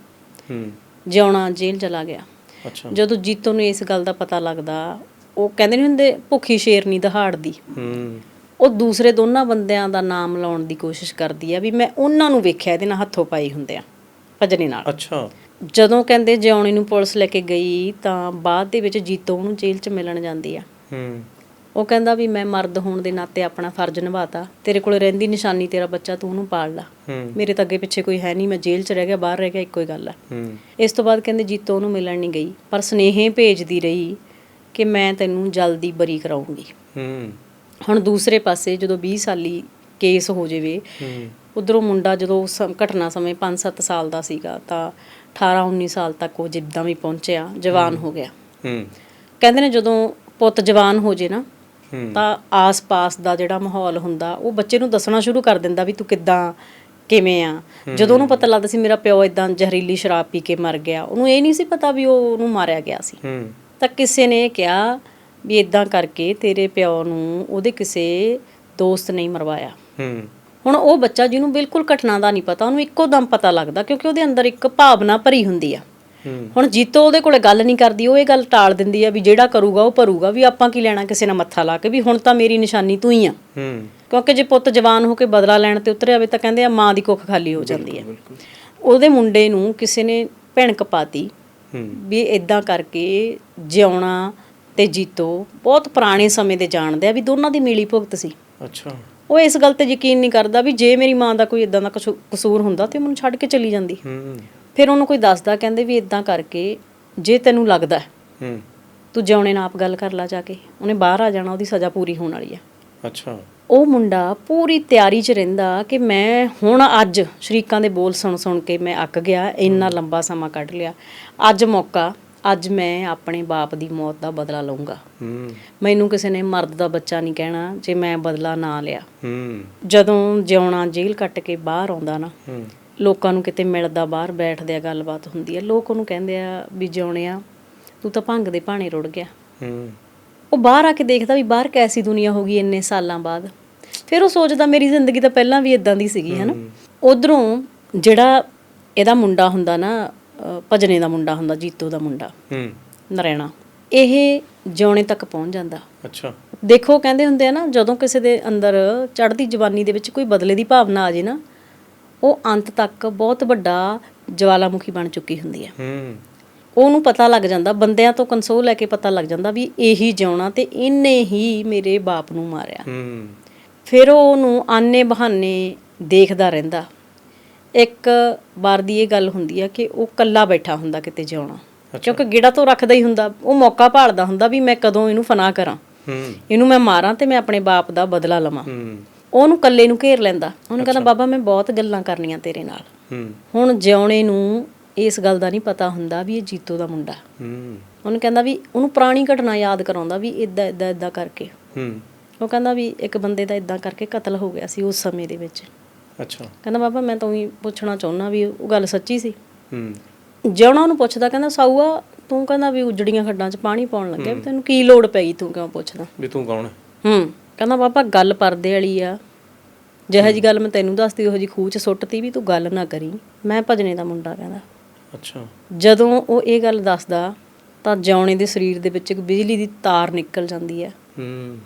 ਹੂੰ। ਜਿਉਣਾ ਜੇਲ੍ਹ ਚਲਾ ਗਿਆ। ਅੱਛਾ। ਜਦੋਂ ਜੀਤੋ ਨੂੰ ਇਸ ਗੱਲ ਦਾ ਪਤਾ ਲੱਗਦਾ ਉਹ ਕਹਿੰਦੇ ਨਹੀਂ ਹੁੰਦੇ ਭੁੱਖੀ ਸ਼ੇਰਨੀ ਦਹਾੜਦੀ। ਹੂੰ। ਉਹ ਦੂਸਰੇ ਦੋਨਾਂ ਬੰਦਿਆਂ ਦਾ ਨਾਮ ਲਾਉਣ ਦੀ ਕੋਸ਼ਿਸ਼ ਕਰਦੀ ਆ ਵੀ ਮੈਂ ਉਹਨਾਂ ਨੂੰ ਵੇਖਿਆ ਇਹਦੇ ਨਾਲ ਹੱਥੋਂ ਪਾਈ ਹੁੰਦੇ ਆ ਭਜਨੇ ਨਾਲ। ਅੱਛਾ। ਜਦੋਂ ਕਹਿੰਦੇ ਜਿਉਣੀ ਨੂੰ ਪੁਲਿਸ ਲੈ ਕੇ ਗਈ ਤਾਂ ਬਾਅਦ ਦੇ ਵਿੱਚ ਜੀਤੋ ਉਹਨੂੰ ਜੇਲ੍ਹ 'ਚ ਮਿਲਣ ਜਾਂਦੀ ਆ। ਹੂੰ। ਉਹ ਕਹਿੰਦਾ ਵੀ ਮੈਂ ਮਰਦ ਹੋਣ ਦੇ ਨਾਤੇ ਆਪਣਾ ਫਰਜ਼ ਨਿਭਾਤਾ। ਤੇਰੇ ਕੋਲ ਰਹਿੰਦੀ ਨਿਸ਼ਾਨੀ ਤੇਰਾ ਬੱਚਾ ਤੂੰ ਉਹਨੂੰ ਪਾਲ ਲਾ। ਹੂੰ। ਮੇਰੇ ਤਾਂ ਅੱਗੇ ਪਿੱਛੇ ਕੋਈ ਹੈ ਨਹੀਂ ਮੈਂ ਜੇਲ੍ਹ 'ਚ ਰਹਿ ਗਿਆ ਬਾਹਰ ਰਹਿ ਗਿਆ ਇੱਕੋ ਹੀ ਗੱਲ ਆ। ਹੂੰ। ਇਸ ਤੋਂ ਬਾਅਦ ਕਹਿੰਦੇ ਜੀਤੋ ਉਹਨੂੰ ਮਿਲਣ ਨਹੀਂ ਗਈ ਪਰ ਸਨੇਹੇ ਭੇਜਦੀ ਰਹੀ ਕਿ ਮੈਂ ਤੈਨੂੰ ਜਲਦੀ ਬਰੀ ਕਰਾਉਂਗੀ। ਹੂੰ। ਹੁਣ ਦੂਸਰੇ ਪਾਸੇ ਜਦੋਂ 20 ਸਾਲੀ ਕੇਸ ਹੋ ਜਾਵੇ ਹੂੰ। ਉਧਰੋਂ ਮੁੰਡਾ ਜਦੋਂ ਉਸ ਘਟਨਾ ਸਮੇਂ 5-7 ਸਾਲ ਦਾ ਸੀਗਾ ਤਾਂ 18-19 ਸਾਲ ਤੱਕ ਉਹ ਜਿੱਦਾਂ ਵੀ ਪਹੁੰਚਿਆ ਜਵਾਨ ਹੋ ਗਿਆ। ਹੂੰ। ਕਹਿੰਦੇ ਨੇ ਜਦੋਂ ਪੁੱਤ ਜਵਾਨ ਹੋ ਜੇ ਨਾ ਤਾਂ ਆਸ-ਪਾਸ ਦਾ ਜਿਹੜਾ ਮਾਹੌਲ ਹੁੰਦਾ ਉਹ ਬੱਚੇ ਨੂੰ ਦੱਸਣਾ ਸ਼ੁਰੂ ਕਰ ਦਿੰਦਾ ਵੀ ਤੂੰ ਕਿੱਦਾਂ ਕਿਵੇਂ ਆ। ਜਦੋਂ ਉਹਨੂੰ ਪਤਾ ਲੱਗਦਾ ਸੀ ਮੇਰਾ ਪਿਓ ਇਦਾਂ ਜ਼ਹਿਰੀਲੀ ਸ਼ਰਾਬ ਪੀ ਕੇ ਮਰ ਗਿਆ ਉਹਨੂੰ ਇਹ ਨਹੀਂ ਸੀ ਪਤਾ ਵੀ ਉਹ ਉਹਨੂੰ ਮਾਰਿਆ ਗਿਆ ਸੀ। ਤਾਂ ਕਿਸੇ ਨੇ ਕਿਹਾ ਵੀ ਇਦਾਂ ਕਰਕੇ ਤੇਰੇ ਪਿਓ ਨੂੰ ਉਹਦੇ ਕਿਸੇ ਦੋਸਤ ਨੇ ਮਰਵਾਇਆ। ਹੂੰ। ਹੁਣ ਉਹ ਬੱਚਾ ਜਿਹਨੂੰ ਬਿਲਕੁਲ ਘਟਨਾ ਦਾ ਨਹੀਂ ਪਤਾ ਉਹਨੂੰ ਇੱਕੋ ਦਮ ਪਤਾ ਲੱਗਦਾ ਕਿਉਂਕਿ ਉਹਦੇ ਅੰਦਰ ਇੱਕ ਭਾਵਨਾ ਭਰੀ ਹੁੰਦੀ ਆ। ਹੁਣ ਜੀਤੋ ਉਹਦੇ ਕੋਲੇ ਗੱਲ ਨਹੀਂ ਕਰਦੀ ਉਹ ਇਹ ਗੱਲ ਟਾਲ ਦਿੰਦੀ ਆ ਵੀ ਜਿਹੜਾ ਕਰੂਗਾ ਉਹ ਭਰੂਗਾ ਵੀ ਆਪਾਂ ਕੀ ਲੈਣਾ ਕਿਸੇ ਨਾਲ ਮੱਥਾ ਲਾ ਕੇ ਵੀ ਹੁਣ ਤਾਂ ਮੇਰੀ ਨਿਸ਼ਾਨੀ ਤੂੰ ਹੀ ਆ। ਕਿਉਂਕਿ ਜੇ ਪੁੱਤ ਜਵਾਨ ਹੋ ਕੇ ਬਦਲਾ ਲੈਣ ਤੇ ਉਤਰਿਆ ਹੋਵੇ ਤਾਂ ਕਹਿੰਦੇ ਆ ਮਾਂ ਦੀ ਕੁੱਖ ਖਾਲੀ ਹੋ ਜਾਂਦੀ ਹੈ ਬਿਲਕੁਲ ਉਹਦੇ ਮੁੰਡੇ ਨੂੰ ਕਿਸੇ ਨੇ ਭਿਣਕ ਪਾਤੀ ਵੀ ਇਦਾਂ ਕਰਕੇ ਜਿਉਣਾ ਤੇ ਜੀਤੋ ਬਹੁਤ ਪੁਰਾਣੇ ਸਮੇਂ ਦੇ ਜਾਣਦੇ ਆ ਵੀ ਦੋਨਾਂ ਦੀ ਮਿਲੀ ਭੁਗਤ ਸੀ। ਅੱਛਾ। ਉਹ ਇਸ ਗੱਲ ਤੇ ਯਕੀਨ ਨਹੀਂ ਕਰਦਾ ਵੀ ਜੇ ਮੇਰੀ ਮਾਂ ਦਾ ਕੋਈ ਇਦਾਂ ਦਾ ਕਸੂ- ਕਸੂਰ ਹੁੰਦਾ ਤੇ ਉਹ ਮੈਨੂੰ ਛੱਡ ਕੇ ਚਲੀ ਜਾਂਦੀ। ਹੂੰ। ਫਿਰ ਉਹਨੂੰ ਕੋਈ ਦੱਸਦਾ ਕਹਿੰਦੇ ਵੀ ਇਦਾਂ ਕਰਕੇ ਜੇ ਤੈਨੂੰ ਲੱਗਦਾ ਹੈ, ਹੂੰ। ਤੂੰ ਜਿਉਣੇ ਨਾਲ ਆਪ ਗੱਲ ਕਰ ਲੈ ਜਾ ਕੇ। ਉਹਨੇ ਬਾਹਰ ਆ ਜਾਣਾ ਉਹਦੀ ਸਜ਼ਾ ਪੂਰੀ ਹੋਣ ਵਾਲੀ ਆ ਅੱਛਾ। ਉਹ ਮੁੰਡਾ ਪੂਰੀ ਤਿਆਰੀ 'ਚ ਰਹਿੰਦਾ ਕਿ ਮੈਂ ਹੁਣ ਅੱਜ ਸ਼ਰੀਕਾਂ ਦੇ ਬੋਲ ਸੁਣ ਸੁਣ ਕੇ ਮੈਂ ਅੱਕ ਗਿਆ ਇੰਨਾ ਲੰਬਾ ਸਮਾਂ ਕੱਢ ਲਿਆ। ਅੱਜ ਮੌਕਾ ਅੱਜ ਮੈਂ ਆਪਣੇ ਬਾਪ ਦੀ ਮੌਤ ਦਾ ਬਦਲਾ ਲਵਾਂਗਾ ਹੂੰ। ਮੈਨੂੰ ਕਿਸੇ ਨੇ ਮਰਦ ਦਾ ਬੱਚਾ ਨਹੀਂ ਕਹਿਣਾ ਜੇ ਮੈਂ ਬਦਲਾ ਨਾ ਲਿਆ। ਹੂੰ। ਜਦੋਂ ਜਿਉਣਾ ਜੇਲ੍ਹ ਕੱਟ ਕੇ ਬਾਹਰ ਆਉਂਦਾ ਨਾ ਹੂੰ। ਲੋਕਾਂ ਨੂੰ ਕਿਤੇ ਮਿਲਦਾ ਬਾਹਰ ਬੈਠਦੇ ਆ ਗੱਲਬਾਤ ਹੁੰਦੀ ਆ। ਲੋਕ ਉਹਨੂੰ ਕਹਿੰਦੇ ਆ ਵੀ ਜਿਉਣਿਆ ਤੂੰ ਤਾਂ ਭੰਗ ਦੇ ਭਾਣੇ ਰੁੜ ਗਿਆ। ਹੂੰ। ਉਹ ਬਾਹਰ ਆ ਕੇ ਦੇਖਦਾ ਵੀ ਬਾਹਰ ਕੈਸੀ ਦੁਨੀਆ ਹੋ ਗਈ ਇੰਨੇ ਸਾਲਾਂ ਬਾਅਦ। ਫਿਰ ਉਹ ਸੋਚਦਾ ਮੇਰੀ ਜ਼ਿੰਦਗੀ ਤਾਂ ਪਹਿਲਾਂ ਵੀ ਇਦਾਂ ਦੀ ਸੀਗੀ ਹੈ। ਨਾ ਉਧਰੋਂ ਜਿਹੜਾ ਇਹਦਾ ਮੁੰਡਾ ਹੁੰਦਾ ਨਾ ਭਜਨੇ ਦਾ ਮੁੰਡਾ ਹੁੰਦਾ ਜੀਤੋ ਦਾ ਮੁੰਡਾ ਹੂੰ। ਨਰੈਣਾ ਇਹ ਜਿਉਣੇ ਤੱਕ ਪਹੁੰਚ ਜਾਂਦਾ। ਅੱਛਾ। ਦੇਖੋ ਕਹਿੰਦੇ ਹੁੰਦੇ ਆ ਨਾ ਜਦੋਂ ਕਿਸੇ ਦੇ ਅੰਦਰ ਚੜ੍ਹਦੀ ਜਵਾਨੀ ਦੇ ਵਿੱਚ ਕੋਈ ਬਦਲੇ ਦੀ ਭਾਵਨਾ ਆ ਜੇ ਨਾ ਉਹ ਅੰਤ ਤੱਕ ਬਹੁਤ ਵੱਡਾ ਜਵਾਲਾਮੁਖੀ ਬਣ ਚੁੱਕੀ ਹੁੰਦੀ ਹੈ। ਹੂੰ। ਉਹਨੂੰ ਪਤਾ ਲੱਗ ਜਾਂਦਾ ਬੰਦਿਆਂ ਤੋਂ ਕੰਸੋਲ ਲੈ ਕੇ ਪਤਾ ਲੱਗ ਜਾਂਦਾ ਵੀ ਇਹੀ ਜਿਉਣਾ ਤੇ ਇਹਨੇ ਹੀ ਮੇਰੇ ਬਾਪ ਨੂੰ ਮਾਰਿਆ। ਹੂੰ। ਫਿਰ ਉਹ ਉਹਨੂੰ ਆਨੇ ਬਹਾਨੇ ਦੇਖਦਾ ਰਹਿੰਦਾ। ਇੱਕ ਵਾਰ ਦੀ ਇਹ ਗੱਲ ਹੁੰਦੀ ਆ ਕਿ ਉਹ ਕੱਲਾ ਬੈਠਾ ਹੁੰਦਾ ਕਿਤੇ ਜਿਉਣਾ। ਕਿਉਂਕਿ ਗਿੜਾ ਤੋਂ ਰੱਖਦਾ ਹੀ ਹੁੰਦਾ। ਉਹ ਮੌਕਾ ਭਾਲਦਾ ਹੁੰਦਾ ਵੀ ਮੈਂ ਕਦੋਂ ਇਹਨੂੰ ਫਨਾ ਕਰਾਂ। ਇਹਨੂੰ ਮੈਂ ਮਾਰਾਂ ਤੇ ਮੈਂ ਆਪਣੇ ਬਾਪ ਦਾ ਬਦਲਾ ਲਵਾਂ। ਉਹਨੂੰ ਕੱਲੇ ਨੂੰ ਘੇਰ ਲੈਂਦਾ। ਉਹਨੂੰ ਕਹਿੰਦਾ ਬਾਬਾ ਮੈਂ ਬਹੁਤ ਗੱਲਾਂ ਕਰਨੀਆਂ ਤੇਰੇ ਨਾਲ। ਹੁਣ ਜਿਉਣੇ ਨੂੰ ਇਸ ਗੱਲ ਦਾ ਨਹੀਂ ਪਤਾ ਹੁੰਦਾ ਵੀ ਇਹ ਜੀਤੋ ਦਾ ਮੁੰਡਾ ਉਹਨੂੰ ਕਹਿੰਦਾ ਵੀ ਉਹਨੂੰ ਪੁਰਾਣੀ ਘਟਨਾ ਯਾਦ ਕਰਾਉਂਦਾ ਵੀ ਇਦਾਂ ਇਦਾਂ ਇਦਾਂ ਕਰਕੇ। ਉਹ ਕਹਿੰਦਾ ਵੀ ਇੱਕ ਬੰਦੇ ਦਾ ਇਦਾਂ ਕਰਕੇ ਕਤਲ ਹੋ ਗਿਆ ਸੀ ਉਸ ਸਮੇਂ ਦੇ ਵਿੱਚ। ਅੱਛਾ। ਕਹਿੰਦਾ ਬਾਬਾ ਮੈਂ ਤਾਂ ਉਹੀ ਪੁੱਛਣਾ ਚਾਹੁੰਦਾ ਵੀ ਉਹ ਗੱਲ ਸੱਚੀ ਸੀ? ਹੂੰ। ਜਿਉਣਾ ਉਹਨੂੰ ਪੁੱਛਦਾ ਕਹਿੰਦਾ ਸਾਊਆ ਤੂੰ ਕਹਿੰਦਾ ਵੀ ਉਜੜੀਆਂ ਖੱਡਾਂ 'ਚ ਪਾਣੀ ਪਾਉਣ ਲੱਗਿਆ ਵੀ ਤੈਨੂੰ ਕੀ ਲੋੜ ਪੈ ਗਈ ਤੂੰ ਕਿਉਂ ਪੁੱਛਦਾ? ਵੀ ਤੂੰ ਕੌਣ ਹੈ? ਹੂੰ। ਕਹਿੰਦਾ ਬਾਬਾ ਗੱਲ ਪਰਦੇ ਵਾਲੀ ਆ। ਜਿਹੋ ਜੀ ਗੱਲ ਮੈਂ ਤੈਨੂੰ ਦੱਸਦੀ ਉਹੋ ਜੀ ਖੂਹ 'ਚ ਸੁੱਟਤੀ ਵੀ ਤੂੰ ਗੱਲ ਨਾ ਕਰੀ। ਮੈਂ ਭਜਨੇ ਦਾ ਮੁੰਡਾ ਕਹਿੰਦਾ। ਅੱਛਾ। ਜਦੋਂ ਉਹ ਇਹ ਗੱਲ ਦੱਸਦਾ ਤਾਂ ਜਿਉਣੇ ਦੇ ਸਰੀਰ ਦੇ ਵਿੱਚ ਇੱਕ ਬਿਜਲੀ ਦੀ ਤਾਰ ਨਿਕਲ ਜਾਂਦੀ ਹੈ ਹੂੰ।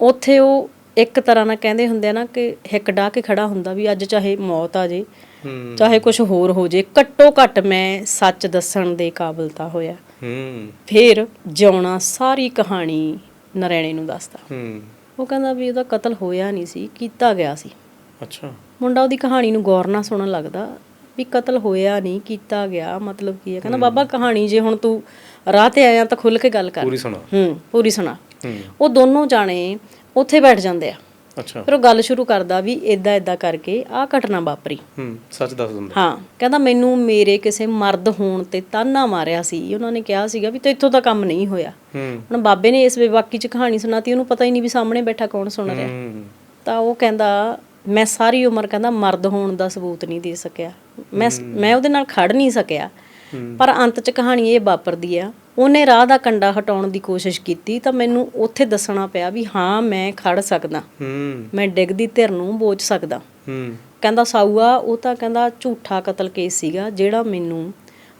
ਉੱਥੇ ਉਹ ਇੱਕ ਤਰ੍ਹਾਂ ਨਾਲ ਕਹਿੰਦੇ ਹੁੰਦੇ ਆ ਨਾ ਕਿ ਹਿੱਕ ਡਾ ਕੇ ਖੜਾ ਹੁੰਦਾ ਵੀ ਅੱਜ ਚਾਹੇ ਮੌਤ ਆ ਜੇ ਹੂੰ। ਚਾਹੇ ਕੁਝ ਹੋਰ ਹੋ ਜੇ ਘੱਟੋ ਘੱਟ ਮੈਂ ਸੱਚ ਦੱਸਣ ਦੇ ਕਾਬਿਲ ਤਾਂ ਹੋਇਆ। ਹੂੰ। ਫਿਰ ਜਿਉਣਾ ਸਾਰੀ ਕਹਾਣੀ ਨਰੈਣੇ ਨੂੰ ਦੱਸਦਾ। ਹੂੰ। ਉਹ ਕਹਿੰਦਾ ਵੀ ਉਹਦਾ ਕਤਲ ਹੋਇਆ ਨਹੀਂ ਸੀ ਕੀਤਾ ਗਿਆ ਸੀ। ਅੱਛਾ। ਮੁੰਡਾ ਉਹਦੀ ਕਹਾਣੀ ਨੂੰ ਗੌਰ ਨਾਲ ਸੁਣਨ ਲੱਗਦਾ ਵੀ ਕਤਲ ਹੋਇਆ ਨਹੀਂ ਕੀਤਾ ਗਿਆ ਮਤਲਬ ਕੀ ਹੈ। ਕਹਿੰਦਾ ਬਾਬਾ ਕਹਾਣੀ ਜੇ ਹੁਣ ਤੂੰ ਰਾਹ ਤੇ ਆਇਆ ਤਾਂ ਖੁੱਲ ਕੇ ਗੱਲ ਕਰ। ਪੂਰੀ ਸੁਣਾ। ਹੂੰ ਪੂਰੀ ਸੁਣਾ। ਹੂੰ। ਉਹ ਦੋਨੋਂ ਜਾਣੇ ਉੱਥੇ ਬੈਠ ਜਾਂਦੇ ਆ। ਅੱਛਾ। ਫਿਰ ਉਹ ਗੱਲ ਸ਼ੁਰੂ ਕਰਦਾ ਵੀ ਇਦਾਂ ਇਦਾਂ ਕਰਕੇ ਆਹ ਘਟਨਾ ਵਾਪਰੀ। ਹੂੰ ਸੱਚ ਦੱਸ ਦਿੰਦਾ। ਹਾਂ ਕਹਿੰਦਾ ਮੈਨੂੰ ਮੇਰੇ ਕਿਸੇ ਮਰਦ ਹੋਣ ਤੇ ਤਾਨਾ ਮਾਰਿਆ ਸੀ। ਉਹਨਾਂ ਨੇ ਕਿਹਾ ਸੀਗਾ ਵੀ ਤੇ ਇੱਥੋਂ ਤਾਂ ਕੰਮ ਨਹੀਂ ਹੋਇਆ। ਹੂੰ। ਹੁਣ ਬਾਬੇ ਨੇ ਇਸ ਬੇਵਾਕੀ ਚ ਕਹਾਣੀ ਸੁਣਾਤੀ ਉਹਨੂੰ ਪਤਾ ਹੀ ਨਹੀਂ ਵੀ ਸਾਹਮਣੇ ਬੈਠਾ ਕੌਣ ਸੁਣ ਰਿਹਾ। ਹੂੰ। ਤਾਂ ਉਹ ਕਹਿੰਦਾ ਮੈਂ ਸਾਰੀ ਉਮਰ ਕਹਿੰਦਾ ਮਰਦ ਹੋਣ ਦਾ ਸਬੂਤ ਨਹੀਂ ਦੇ ਸਕਿਆ। ਮੈਂ ਮੈਂ ਉਹਦੇ ਨਾਲ ਖੜ ਨਹੀਂ ਸਕਿਆ। ਪਰ ਅੰਤ ਚ ਕਹਾਣੀ ਇਹ ਵਾਪਰਦੀ ਆ ਉਹਨੇ ਰਾਹ ਦਾ ਕੰਡਾ ਹਟਾਉਣ ਦੀ ਕੋਸ਼ਿਸ਼ ਕੀਤੀ ਤਾਂ ਮੈਨੂੰ ਉੱਥੇ ਦੱਸਣਾ ਪਿਆ ਵੀ ਹਾਂ ਮੈਂ ਖੜ ਸਕਦਾ। ਹੂੰ। ਮੈਂ ਡਿੱਗਦੀ ਧਿਰ ਨੂੰ ਬੋਝ ਸਕਦਾ। ਹੂੰ। ਕਹਿੰਦਾ ਸਾਊਆ ਉਹ ਤਾਂ ਕਹਿੰਦਾ ਝੂਠਾ ਕਤਲ ਕੇਸ ਸੀਗਾ ਜਿਹੜਾ ਮੈਨੂੰ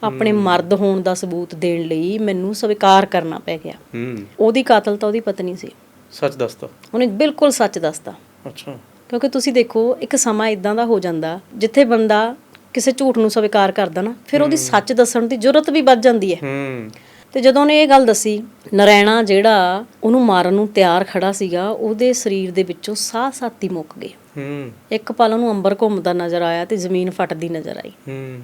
ਆਪਣੇ ਮਰਦ ਹੋਣ ਦਾ ਸਬੂਤ ਦੇਣ ਲਈ ਮੈਨੂੰ ਸਵੀਕਾਰ ਕਰਨਾ ਪੈ ਗਿਆ। ਹੂੰ। ਉਹਦੀ ਕਾਤਲ ਤਾਂ ਉਹਦੀ ਪਤਨੀ ਸੀ। ਸੱਚ ਦੱਸਦਾ ਉਹਨੇ ਬਿਲਕੁਲ ਸੱਚ ਦੱਸਤਾ। ਅੱਛਾ। ਕਿਉਂਕਿ ਤੁਸੀਂ ਦੇਖੋ ਇੱਕ ਸਮਾਂ ਇਦਾਂ ਦਾ ਹੋ ਜਾਂਦਾ ਜਿੱਥੇ ਬੰਦਾ ਕਿਸੇ ਝੂਠ ਨੂੰ ਸਵੀਕਾਰ ਕਰਦਾ ਨਾ ਫਿਰ ਉਹਦੀ ਸੱਚ ਦੱਸਣ ਦੀ ਜ਼ਰੂਰਤ ਵੀ ਵੱਧ ਜਾਂਦੀ ਹੈ। ਹੂੰ। ਤੇ ਜਦੋਂ ਉਹਨੇ ਇਹ ਗੱਲ ਦੱਸੀ ਨਰੈਣਾ ਜਿਹੜਾ ਉਹਨੂੰ ਮਾਰਨ ਨੂੰ ਤਿਆਰ ਖੜਾ ਸੀਗਾ ਉਹਦੇ ਸਰੀਰ ਦੇ ਵਿੱਚੋਂ ਸਾਹ ਸਾਤੀ ਮੁੱਕ ਗਏ। ਹੂੰ। ਇੱਕ ਪਲ ਉਹਨੂੰ ਅੰਬਰ ਘੁੰਮਦਾ ਨਜ਼ਰ ਆਇਆ ਤੇ ਜ਼ਮੀਨ ਫਟਦੀ ਨਜ਼ਰ ਆਈ। ਹੂੰ।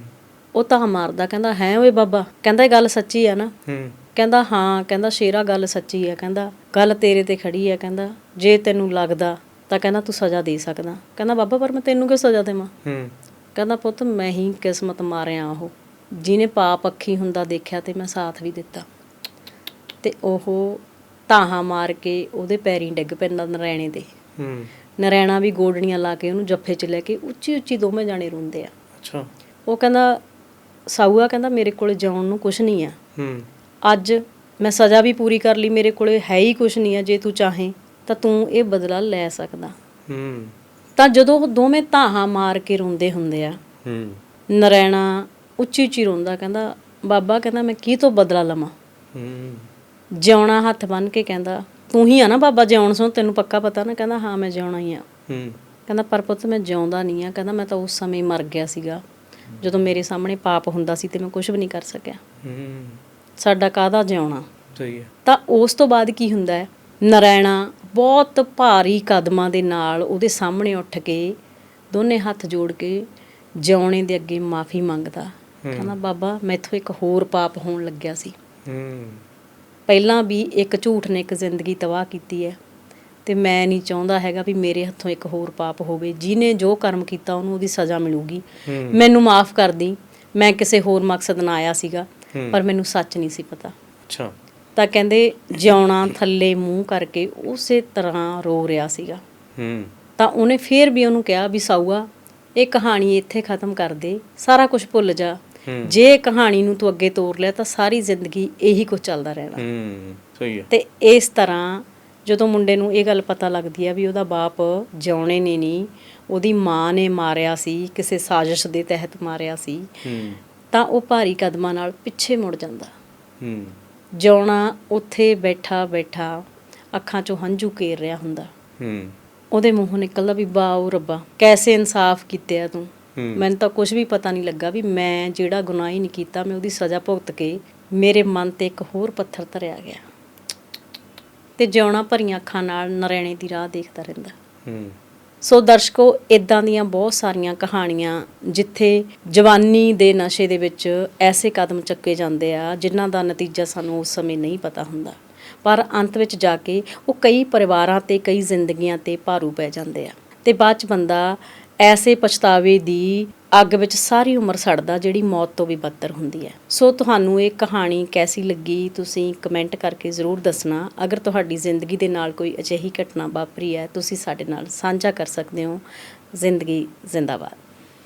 ਉਹ ਤਾਂ ਮਾਰਦਾ ਕਹਿੰਦਾ ਹੈ ਓਏ ਬਾਬਾ? ਕਹਿੰਦਾ ਇਹ ਗੱਲ ਸੱਚੀ ਆ ਨਾ? ਹੂੰ। ਕਹਿੰਦਾ ਹਾਂ। ਕਹਿੰਦਾ ਸ਼ੇਰਾ ਗੱਲ ਸੱਚੀ ਆ। ਕਹਿੰਦਾ ਗੱਲ ਤੇਰੇ ਤੇ ਖੜੀ ਆ। ਕਹਿੰਦਾ ਜੇ ਤੈਨੂੰ ਲੱਗਦਾ ਤਾਂ ਕਹਿੰਦਾ ਤੂੰ ਸਜ਼ਾ ਦੇ ਸਕਦਾ। ਕਹਿੰਦਾ ਬਾਬਾ ਪਰ ਮੈਂ ਤੈਨੂੰ ਕਿਉਂ ਸਜ਼ਾ ਦੇਵਾਂ? ਹੂੰ। ਕਹਿੰਦਾ ਪੁੱਤ ਮੈਂ ਹੀ ਕਿਸਮਤ ਮਾਰਿਆ ਉਹ। ਜਿਹਨੇ ਪਾਪ ਅੱਖੀ ਹੁੰਦਾ ਦੇਖਿਆ ਤੇ ਮੈਂ ਸਾਥ ਵੀ ਦਿੱਤਾ। ਤੇ ਉਹ ਤਾਹਾਂ ਮਾਰ ਕੇ ਉਹਦੇ ਪੈਰੀਂ ਡਿੱਗ ਪੈਂਦਾ ਨਰੈਣੇ ਦੇ। ਹੂੰ। ਨਰੈਣਾ ਵੀ ਗੋਡਣੀਆਂ ਲਾ ਕੇ ਉਹਨੂੰ ਜੱਫੇ 'ਚ ਲੈ ਕੇ ਉੱਚੀ ਉੱਚੀ ਦੋਵੇਂ ਜਾਣੇ ਰੋਂਦੇ ਆ। ਅੱਛਾ। ਉਹ ਕਹਿੰਦਾ ਸਾਊਆ ਕਹਿੰਦਾ ਮੇਰੇ ਕੋਲ ਜਾਣ ਨੂੰ ਕੁਝ ਨਹੀਂ ਆ। ਹੂੰ। ਅੱਜ ਮੈਂ ਸਜ਼ਾ ਵੀ ਪੂਰੀ ਕਰ ਲਈ ਮੇਰੇ ਕੋਲੇ ਹੈ ਹੀ ਕੁਝ ਨਹੀਂ ਆ ਜੇ ਤੂੰ ਚਾਹੇ ਤਾਂ ਤੂੰ ਇਹ ਬਦਲਾ ਲੈ ਸਕਦਾ। ਹੂੰ। ਤਾਂ ਜਦੋਂ ਉਹ ਦੋਵੇਂ ਧਾਹਾਂ ਮਾਰ ਕੇ ਰੋਂਦੇ ਹੁੰਦੇ ਆ ਹੂੰ। ਨਰੈਣਾ ਉੱਚੀ ਉੱਚੀ ਰੋਂਦਾ ਕਹਿੰਦਾ ਬਾਬਾ ਕਹਿੰਦਾ ਮੈਂ ਕੀ ਤੋਂ ਬਦਲਾ ਲਵਾਂ? ਹੂੰ। ਜਿਉਣਾ ਹੱਥ ਬੰਨ ਕੇ ਕਹਿੰਦਾ ਤੂੰ ਹੀ ਆ ਨਾ ਬਾਬਾ ਜਿਉਣ ਸੋ ਤੈਨੂੰ ਪੱਕਾ ਪਤਾ ਨਾ? ਕਹਿੰਦਾ ਹਾਂ ਮੈਂ ਜਿਉਣਾ ਹੀ ਆ। ਹੂੰ। ਕਹਿੰਦਾ ਪਰ ਪੁੱਤ ਮੈਂ ਜਿਉਂਦਾ ਨਹੀਂ ਆ। ਕਹਿੰਦਾ ਮੈਂ ਤਾਂ ਉਸ ਸਮੇਂ ਮਰ ਗਿਆ ਸੀਗਾ। ਜਦੋਂ ਮੇਰੇ ਸਾਹਮਣੇ ਪਾਪ ਹੁੰਦਾ ਸੀ ਤੇ ਮੈਂ ਕੁਝ ਵੀ ਨਹੀਂ ਕਰ ਸਕਿਆ। ਹੂੰ। ਸਾਡਾ ਕਾਹਦਾ ਜਿਉਣਾ? ਸਹੀ ਹੈ ਤਾਂ ਉਸ ਤੋਂ ਬਾਅਦ ਕੀ ਹੁੰਦਾ ਹੈ? ਨਰੈਣਾ ਬਹੁਤ ਭਾਰੀ ਕਦਮਾਂ ਦੇ ਨਾਲ ਉਹਦੇ ਸਾਹਮਣੇ ਉੱਠ ਕੇ ਦੋਨੇ ਹੱਥ ਜੋੜ ਕੇ ਜਿਉਣੇ ਦੇ ਅੱਗੇ ਮਾਫੀ ਮੰਗਦਾ। ਕਹਿੰਦਾ ਬਾਬਾ ਮੈਥੋਂ ਇੱਕ ਹੋਰ ਪਾਪ ਹੋਣ ਲੱਗਿਆ ਸੀ। ਹੂੰ। ਪਹਿਲਾਂ ਵੀ ਇੱਕ ਝੂਠ ਨੇ ਇੱਕ ਜ਼ਿੰਦਗੀ ਤਬਾਹ ਕੀਤੀ ਹੈ ਤੇ ਮੈਂ ਨਹੀਂ ਚਾਹੁੰਦਾ ਹੈਗਾ ਵੀ ਮੇਰੇ ਹੱਥੋਂ ਇੱਕ ਹੋਰ ਪਾਪ ਹੋਵੇ। ਜਿਹਨੇ ਜੋ ਕਰਮ ਕੀਤਾ ਉਹਨੂੰ ਉਹਦੀ ਸਜ਼ਾ ਮਿਲੂਗੀ। ਮੈਨੂੰ ਮਾਫ ਕਰ ਦੀ। ਮੈਂ ਕਿਸੇ ਹੋਰ ਮਕਸਦ ਨਾਲ ਆਇਆ ਸੀਗਾ। ਪਰ ਮੈਨੂੰ ਸੱਚ ਨਹੀਂ ਸੀ ਪਤਾ। ਅੱਛਾ। ਤਾਂ ਕਹਿੰਦੇ ਜਿਉਣਾ ਥੱਲੇ ਮੂੰਹ ਕਰਕੇ ਉਸੇ ਤਰ੍ਹਾਂ ਰੋ ਰਿਹਾ ਸੀਗਾ। ਹੂੰ। ਤਾਂ ਉਹਨੇ ਫੇਰ ਵੀ ਉਹਨੂੰ ਕਿਹਾ ਵੀ ਸਾਊਆ ਇਹ ਕਹਾਣੀ ਇੱਥੇ ਖਤਮ ਕਰ ਦੇ। ਸਾਰਾ ਕੁਝ ਭੁੱਲ ਜਾ। ਜੇ ਕਹਾਣੀ ਨੂੰ ਤੂੰ ਅੱਗੇ ਤੋਰ ਲਿਆ ਤਾਂ ਸਾਰੀ ਜ਼ਿੰਦਗੀ ਇਹੀ ਕੁਝ ਚੱਲਦਾ ਰਹਿਣਾ। ਹੂੰ ਸਹੀ ਹੈ ਤੇ ਇਸ ਤਰ੍ਹਾਂ ਜਦੋਂ ਮੁੰਡੇ ਨੂੰ ਇਹ ਗੱਲ ਪਤਾ ਲੱਗਦੀ ਆ ਵੀ ਉਹਦਾ ਬਾਪ ਜਿਉਣੇ ਨੇ ਨਹੀਂ ਉਹਦੀ ਮਾਂ ਨੇ ਮਾਰਿਆ ਸੀ ਕਿਸੇ ਸਾਜ਼ਿਸ਼ ਦੇ ਤਹਿਤ ਮਾਰਿਆ ਸੀ ਹੂੰ। ਤਾਂ ਉਹ ਭਾਰੀ ਕਦਮਾਂ ਨਾਲ ਪਿੱਛੇ ਮੁੜ ਜਾਂਦਾ। ਹੂੰ। ਜਿਉਣਾ ਉੱਥੇ ਬੈਠਾ ਬੈਠਾ ਅੱਖਾਂ 'ਚੋਂ ਹੰਝੂ ਕੇਰ ਰਿਹਾ ਹੁੰਦਾ। ਹੂੰ। ਉਹਦੇ ਮੂੰਹੋਂ ਨਿਕਲਦਾ ਵੀ ਬਾਉ ਰੱਬਾ ਕੈਸੇ ਇਨਸਾਫ ਕੀਤੇ ਆ ਤੂੰ? ਮੈਨੂੰ ਤਾਂ ਕੁਝ ਵੀ ਪਤਾ ਨਹੀਂ ਲੱਗਾ ਵੀ ਮੈਂ ਜਿਹੜਾ ਗੁਨਾਹ ਹੀ ਨਹੀਂ ਕੀਤਾ ਮੈਂ ਉਹਦੀ ਸਜ਼ਾ ਭੁਗਤ ਕੇ ਮੇਰੇ ਮਨ ਤੇ ਇੱਕ ਹੋਰ ਪੱਥਰ ਧਰਿਆ ਗਿਆ। ਤੇ ਜਿਉਣਾ ਭਰੀਆਂ ਅੱਖਾਂ ਨਾਲ ਨਰੈਣੇ ਦੀ ਰਾਹ ਦੇਖਦਾ ਰਹਿੰਦਾ। ਹੂੰ। ਸੋ ਦਰਸ਼ਕੋ ਇਦਾਂ ਦੀਆਂ ਬਹੁਤ ਸਾਰੀਆਂ ਕਹਾਣੀਆਂ ਜਿੱਥੇ ਜਵਾਨੀ ਦੇ ਨਸ਼ੇ ਦੇ ਵਿੱਚ ਐਸੇ ਕਦਮ ਚੱਕੇ ਜਾਂਦੇ ਆ ਜਿਨ੍ਹਾਂ ਦਾ ਨਤੀਜਾ ਸਾਨੂੰ ਉਸ ਸਮੇਂ ਨਹੀਂ ਪਤਾ ਹੁੰਦਾ। ਪਰ ਅੰਤ ਵਿੱਚ ਜਾ ਕੇ ਉਹ ਕਈ ਪਰਿਵਾਰਾਂ ਤੇ ਕਈ ਜ਼ਿੰਦਗੀਆਂ ਤੇ ਭਾਰੂ ਪੈ ਜਾਂਦੇ ਆ। ਤੇ ਬਾਅਦ ਚ ਬੰਦਾ ਐਸੇ ਪਛਤਾਵੇ ਦੀ ਅੱਗ ਵਿੱਚ ਸਾਰੀ ਉਮਰ ਸੜਦਾ ਜਿਹੜੀ ਮੌਤ ਤੋਂ ਵੀ ਬਦਤਰ ਹੁੰਦੀ ਹੈ। ਸੋ ਤੁਹਾਨੂੰ ਇਹ ਕਹਾਣੀ ਕੈਸੀ ਲੱਗੀ ਤੁਸੀਂ ਕਮੈਂਟ ਕਰਕੇ ਜ਼ਰੂਰ ਦੱਸਣਾ। ਅਗਰ ਤੁਹਾਡੀ ਜ਼ਿੰਦਗੀ ਦੇ ਨਾਲ ਕੋਈ ਅਜਿਹੀ ਘਟਨਾ ਵਾਪਰੀ ਹੈ, ਤੁਸੀਂ ਸਾਡੇ ਨਾਲ ਸਾਂਝਾ ਕਰ ਸਕਦੇ ਹੋ। ਜ਼ਿੰਦਗੀ ਜ਼ਿੰਦਾਬਾਦ।